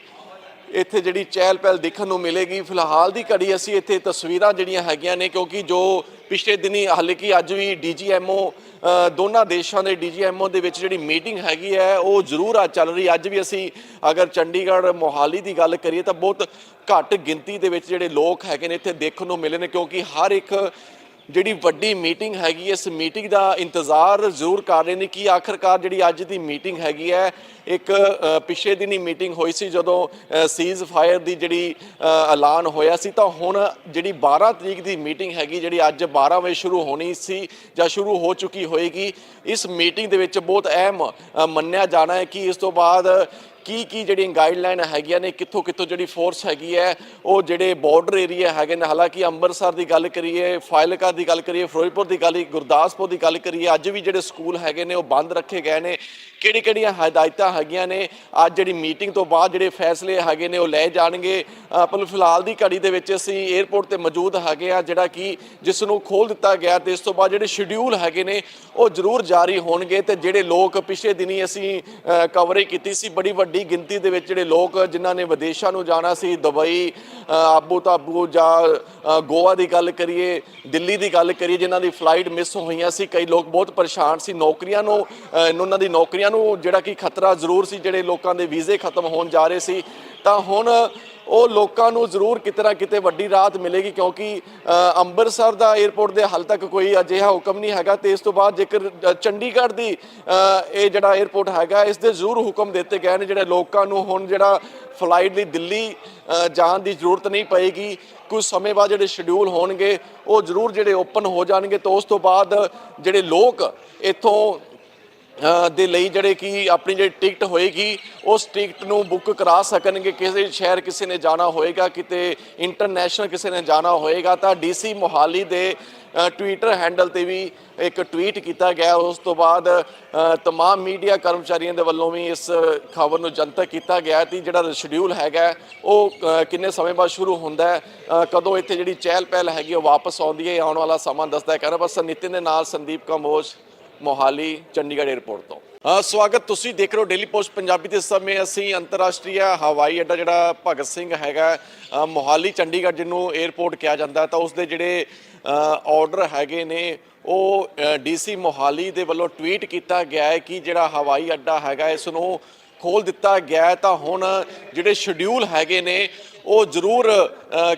ਇੱਥੇ ਜਿਹੜੀ ਚਹਿਲ ਪਹਿਲ ਦੇਖਣ ਨੂੰ ਮਿਲੇਗੀ। ਫਿਲਹਾਲ ਦੀ ਘੜੀ ਅਸੀਂ ਇੱਥੇ ਤਸਵੀਰਾਂ ਜਿਹੜੀਆਂ ਹੈਗੀਆਂ ਨੇ, ਕਿਉਂਕਿ ਜੋ ਪਿਛਲੇ ਦਿਨੀ ਹਾਲੇ ਕਿ ਅੱਜ ਵੀ ਡੀਜੀਐਮਓ ਦੋਨਾਂ ਦੇਸ਼ਾਂ ਦੇ ਡੀਜੀਐਮਓ ਦੇ ਵਿੱਚ ਜਿਹੜੀ ਮੀਟਿੰਗ ਹੈਗੀ ਹੈ, ਉਹ ਜ਼ਰੂਰ ਆ ਚੱਲ ਰਹੀ ਅੱਜ ਵੀ ਅਸੀਂ ਅਗਰ ਚੰਡੀਗੜ੍ਹ ਮੋਹਾਲੀ ਦੀ ਗੱਲ ਕਰੀਏ ਤਾਂ ਬਹੁਤ ਘੱਟ ਗਿਣਤੀ ਦੇ ਵਿੱਚ ਜਿਹੜੇ ਲੋਕ ਹੈਗੇ ਨੇ ਇੱਥੇ ਦੇਖਣ ਨੂੰ ਮਿਲੇ ਨੇ ਕਿਉਂਕਿ ਹਰ ਇੱਕ ਜਿਹੜੀ ਵੱਡੀ ਮੀਟਿੰਗ ਹੈਗੀ ਇਸ ਮੀਟਿੰਗ ਦਾ ਇੰਤਜ਼ਾਰ ਜ਼ਰੂਰ ਕਰ ਰਹੇ ਨੇ ਕਿ ਆਖਰਕਾਰ ਜਿਹੜੀ ਅੱਜ ਦੀ ਮੀਟਿੰਗ ਹੈਗੀ ਹੈ ਇੱਕ ਅ, ਪਿਛਲੇ ਦਿਨੀ ਮੀਟਿੰਗ ਹੋਈ ਸੀ ਜਦੋਂ ਸੀਜ਼ ਫਾਇਰ ਦੀ ਜਿਹੜੀ ਐਲਾਨ ਹੋਇਆ ਸੀ ਤਾਂ ਹੁਣ ਜਿਹੜੀ 12 ਤਰੀਕ ਦੀ ਮੀਟਿੰਗ ਹੈਗੀ ਜਿਹੜੀ ਅੱਜ 12 ਵਜੇ ਸ਼ੁਰੂ ਹੋਣੀ ਸੀ ਜਾਂ ਸ਼ੁਰੂ ਹੋ ਚੁੱਕੀ ਹੋਏਗੀ ਇਸ ਮੀਟਿੰਗ ਦੇ ਵਿੱਚ ਬਹੁਤ ਅਹਿਮ ਮੰਨਿਆ ਜਾਣਾ ਹੈ ਕਿ ਇਸ ਤੋਂ ਬਾਅਦ ਕੀ ਕੀ ਜਿਹੜੀਆਂ ਗਾਈਡਲਾਈਨ ਹੈਗੀਆਂ ਨੇ, ਕਿੱਥੋਂ ਕਿੱਥੋਂ ਜਿਹੜੀ ਫੋਰਸ ਹੈਗੀ ਹੈ, ਉਹ ਜਿਹੜੇ ਬਾਰਡਰ ਏਰੀਆ ਹੈਗੇ ਨੇ, ਹਾਲਾਂਕਿ ਅੰਮ੍ਰਿਤਸਰ ਦੀ ਗੱਲ ਕਰੀਏ ਫਾਇਲਕਾ ਦੀ ਗੱਲ ਕਰੀਏ, ਫਿਰੋਜ਼ਪੁਰ ਦੀ ਗੱਲ ਗੁਰਦਾਸਪੁਰ ਦੀ ਗੱਲ ਕਰੀਏ, ਅੱਜ ਵੀ ਜਿਹੜੇ ਸਕੂਲ ਹੈਗੇ ਨੇ, ਉਹ ਬੰਦ ਰੱਖੇ ਗਏ ਨੇ। ਕਿਹੜੀ ਕਿਹੜੀਆਂ ਹਦਾਇਤਾਂ ਹੈਗੀਆਂ ਨੇ? ਅੱਜ ਜਿਹੜੀ ਮੀਟਿੰਗ ਤੋਂ ਬਾਅਦ ਜਿਹੜੇ ਫੈਸਲੇ ਹੈਗੇ ਨੇ, ਉਹ ਲਏ ਜਾਣਗੇ। ਪਰ ਫਿਲਹਾਲ ਦੀ ਘੜੀ ਦੇ ਵਿੱਚ ਅਸੀਂ 에ਅਰਪੋਰਟ ਤੇ ਮੌਜੂਦ ਹੈਗੇ ਆ ਜਿਹੜਾ ਕਿ ਜਿਸ ਨੂੰ ਖੋਲ ਦਿੱਤਾ ਗਿਆ ਤੇ ਇਸ ਤੋਂ ਬਾਅਦ ਜਿਹੜੇ ਸ਼ਡਿਊਲ ਹੈਗੇ ਨੇ, ਉਹ ਜ਼ਰੂਰ ਜਾਰੀ ਹੋਣਗੇ ਤੇ ਜਿਹੜੇ ਲੋਕ ਪਿਛਲੇ ਦਿਨੀ ਅਸੀਂ ਕਵਰੇਜ ਕੀਤੀ ਸੀ, ਬੜੀ ਵੱਡੀ ਗਿਣਤੀ ਦੇ ਵਿੱਚ ਜਿਹੜੇ ਲੋਕ ਜਿਨ੍ਹਾਂ ਨੇ ਵਿਦੇਸ਼ਾਂ ਨੂੰ ਜਾਣਾ ਸੀ, ਦੁਬਈ ਆਬੂ ਤਾਬੂ ਜਾਂ ਗੋਆ ਦੀ ਗੱਲ ਕਰੀਏ, ਦਿੱਲੀ ਦੀ ਗੱਲ ਕਰੀਏ, ਜਿਨ੍ਹਾਂ ਦੀ ਫਲਾਈਟ ਮਿਸ ਹੋਈਆਂ ਸੀ, ਕਈ ਲੋਕ ਬਹੁਤ ਪਰੇਸ਼ਾਨ ਸੀ, ਨੌਕਰੀਆਂ ਨੂੰ ਉਹਨਾਂ ਦੀ ਨੌਕਰੀਆਂ ਨੂੰ ਜਿਹੜਾ ਕਿ ਖਤਰਾ ਜ਼ਰੂਰ ਸੀ, ਜਿਹੜੇ ਲੋਕਾਂ ਦੇ ਵੀਜ਼ੇ ਖਤਮ ਹੋਣ ਜਾ ਰਹੇ ਸੀ, ਤਾਂ ਹੁਣ ਉਹ ਲੋਕਾਂ ਨੂੰ ਜ਼ਰੂਰ ਕਿਤੇ ਨਾ ਕਿਤੇ ਵੱਡੀ ਰਾਹਤ ਮਿਲੇਗੀ, ਕਿਉਂਕਿ ਅੰਮ੍ਰਿਤਸਰ ਦਾ 에ਅਰਪੋਰਟ ਦੇ ਹਾਲ ਤੱਕ ਕੋਈ ਅਜਿਹਾ ਹੁਕਮ ਨਹੀਂ ਹੈਗਾ ਤੇ ਇਸ ਤੋਂ ਬਾਅਦ ਜੇਕਰ ਚੰਡੀਗੜ੍ਹ ਦੀ ਇਹ ਜਿਹੜਾ 에ਅਰਪੋਰਟ ਹੈਗਾ, ਇਸ ਦੇ ਜ਼ਰੂਰ ਹੁਕਮ ਦਿੱਤੇ ਗਏ ਨੇ, ਜਿਹੜੇ ਲੋਕਾਂ ਨੂੰ ਹੁਣ ਜਿਹੜਾ ਫਲਾਈਟ ਲਈ ਦਿੱਲੀ ਜਾਣ ਦੀ ਜ਼ਰੂਰਤ ਨਹੀਂ ਪਏਗੀ, ਕੁਝ ਸਮੇਂ ਬਾਅਦ ਜਿਹੜੇ ਸ਼ਡਿਊਲ ਹੋਣਗੇ, ਉਹ ਜ਼ਰੂਰ ਜਿਹੜੇ ਓਪਨ ਹੋ ਜਾਣਗੇ, ਤੇ ਉਸ ਤੋਂ ਬਾਅਦ ਜਿਹੜੇ ਲੋਕ ਇੱਥੋਂ ਦੇ ਲਈ ਜਿਹੜੇ ਕਿ ਆਪਣੀ ਜਿਹੜੀ ਟਿਕਟ ਹੋਏਗੀ ਉਸ ਟਿਕਟ ਨੂੰ ਬੁੱਕ ਕਰਾ ਸਕਣਗੇ। ਕਿਸੇ ਸ਼ਹਿਰ ਕਿਸੇ ਨੇ ਜਾਣਾ ਹੋਏਗਾ ਕਿਤੇ ਇੰਟਰਨੈਸ਼ਨਲ ਕਿਸੇ ਨੇ ਜਾਣਾ ਹੋਏਗਾ ਤਾਂ ਡੀਸੀ ਮੋਹਾਲੀ ਦੇ ਟਵਿੱਟਰ ਹੈਂਡਲ ਤੇ ਵੀ ਇੱਕ ਟਵੀਟ ਕੀਤਾ ਗਿਆ। ਉਸ ਤੋਂ ਬਾਅਦ ਅ, ਤਮਾਮ ਮੀਡੀਆ ਕਰਮਚਾਰੀਆਂ ਦੇ ਵੱਲੋਂ ਵੀ ਇਸ ਖਬਰ ਨੂੰ ਜਨਤਕ ਕੀਤਾ ਗਿਆ ਕਿ ਜਿਹੜਾ ਸ਼ਡਿਊਲ ਹੈਗਾ ਉਹ ਕਿੰਨੇ ਸਮੇਂ ਬਾਅਦ ਸ਼ੁਰੂ ਹੁੰਦਾ ਹੈ ਕਦੋਂ ਇੱਥੇ ਜਿਹੜੀ ਚਹਿਲ ਪਹਿਲ ਹੈਗੀ ਉਹ ਵਾਪਸ ਆਉਂਦੀ ਹੈ ਆਉਣ ਵਾਲਾ ਸਮਾਂ ਦੱਸਦਾ ਹੈ। ਕਹਿੰਦਾ ਬਸ ਨਿਤਿਨ ਦੇ ਨਾਲ ਸੰਦੀਪ ਕੰਬੋਜ ਮੋਹਾਲੀ, ਚੰਡੀਗੜ੍ਹ 에ਅਰਪੋਰਟ ਤੋਂ ਸਵਾਗਤ, ਤੁਸੀਂ ਦੇਖ ਰਹੇ ਹੋ ਡੇਲੀ ਪੋਸਟ ਪੰਜਾਬੀ ਦੇ ਸਮੇਂ। ਅਸੀਂ ਅੰਤਰਰਾਸ਼ਟਰੀ ਹਵਾਈ ਅੱਡਾ ਜਿਹੜਾ ਭਗਤ ਸਿੰਘ ਹੈਗਾ ਮੋਹਾਲੀ, ਚੰਡੀਗੜ੍ਹ ਜਿਹਨੂੰ 에ਅਰਪੋਰਟ ਕਿਹਾ ਜਾਂਦਾ ਤਾਂ ਉਸ ਦੇ ਜਿਹੜੇ ਆਰਡਰ ਹੈਗੇ ਨੇ, ਉਹ ਡੀਸੀ ਮੋਹਾਲੀ ਦੇ ਵੱਲੋਂ ਟਵੀਟ ਕੀਤਾ ਗਿਆ ਹੈ ਕਿ ਜਿਹੜਾ ਹਵਾਈ ਅੱਡਾ ਹੈਗਾ, ਇਸ ਨੂੰ ਖੋਲ ਦਿੱਤਾ ਗਿਆ ਤਾਂ ਹੁਣ ਜਿਹੜੇ ਸ਼ਡਿਊਲ ਹੈਗੇ ਨੇ, ਉਹ ਜ਼ਰੂਰ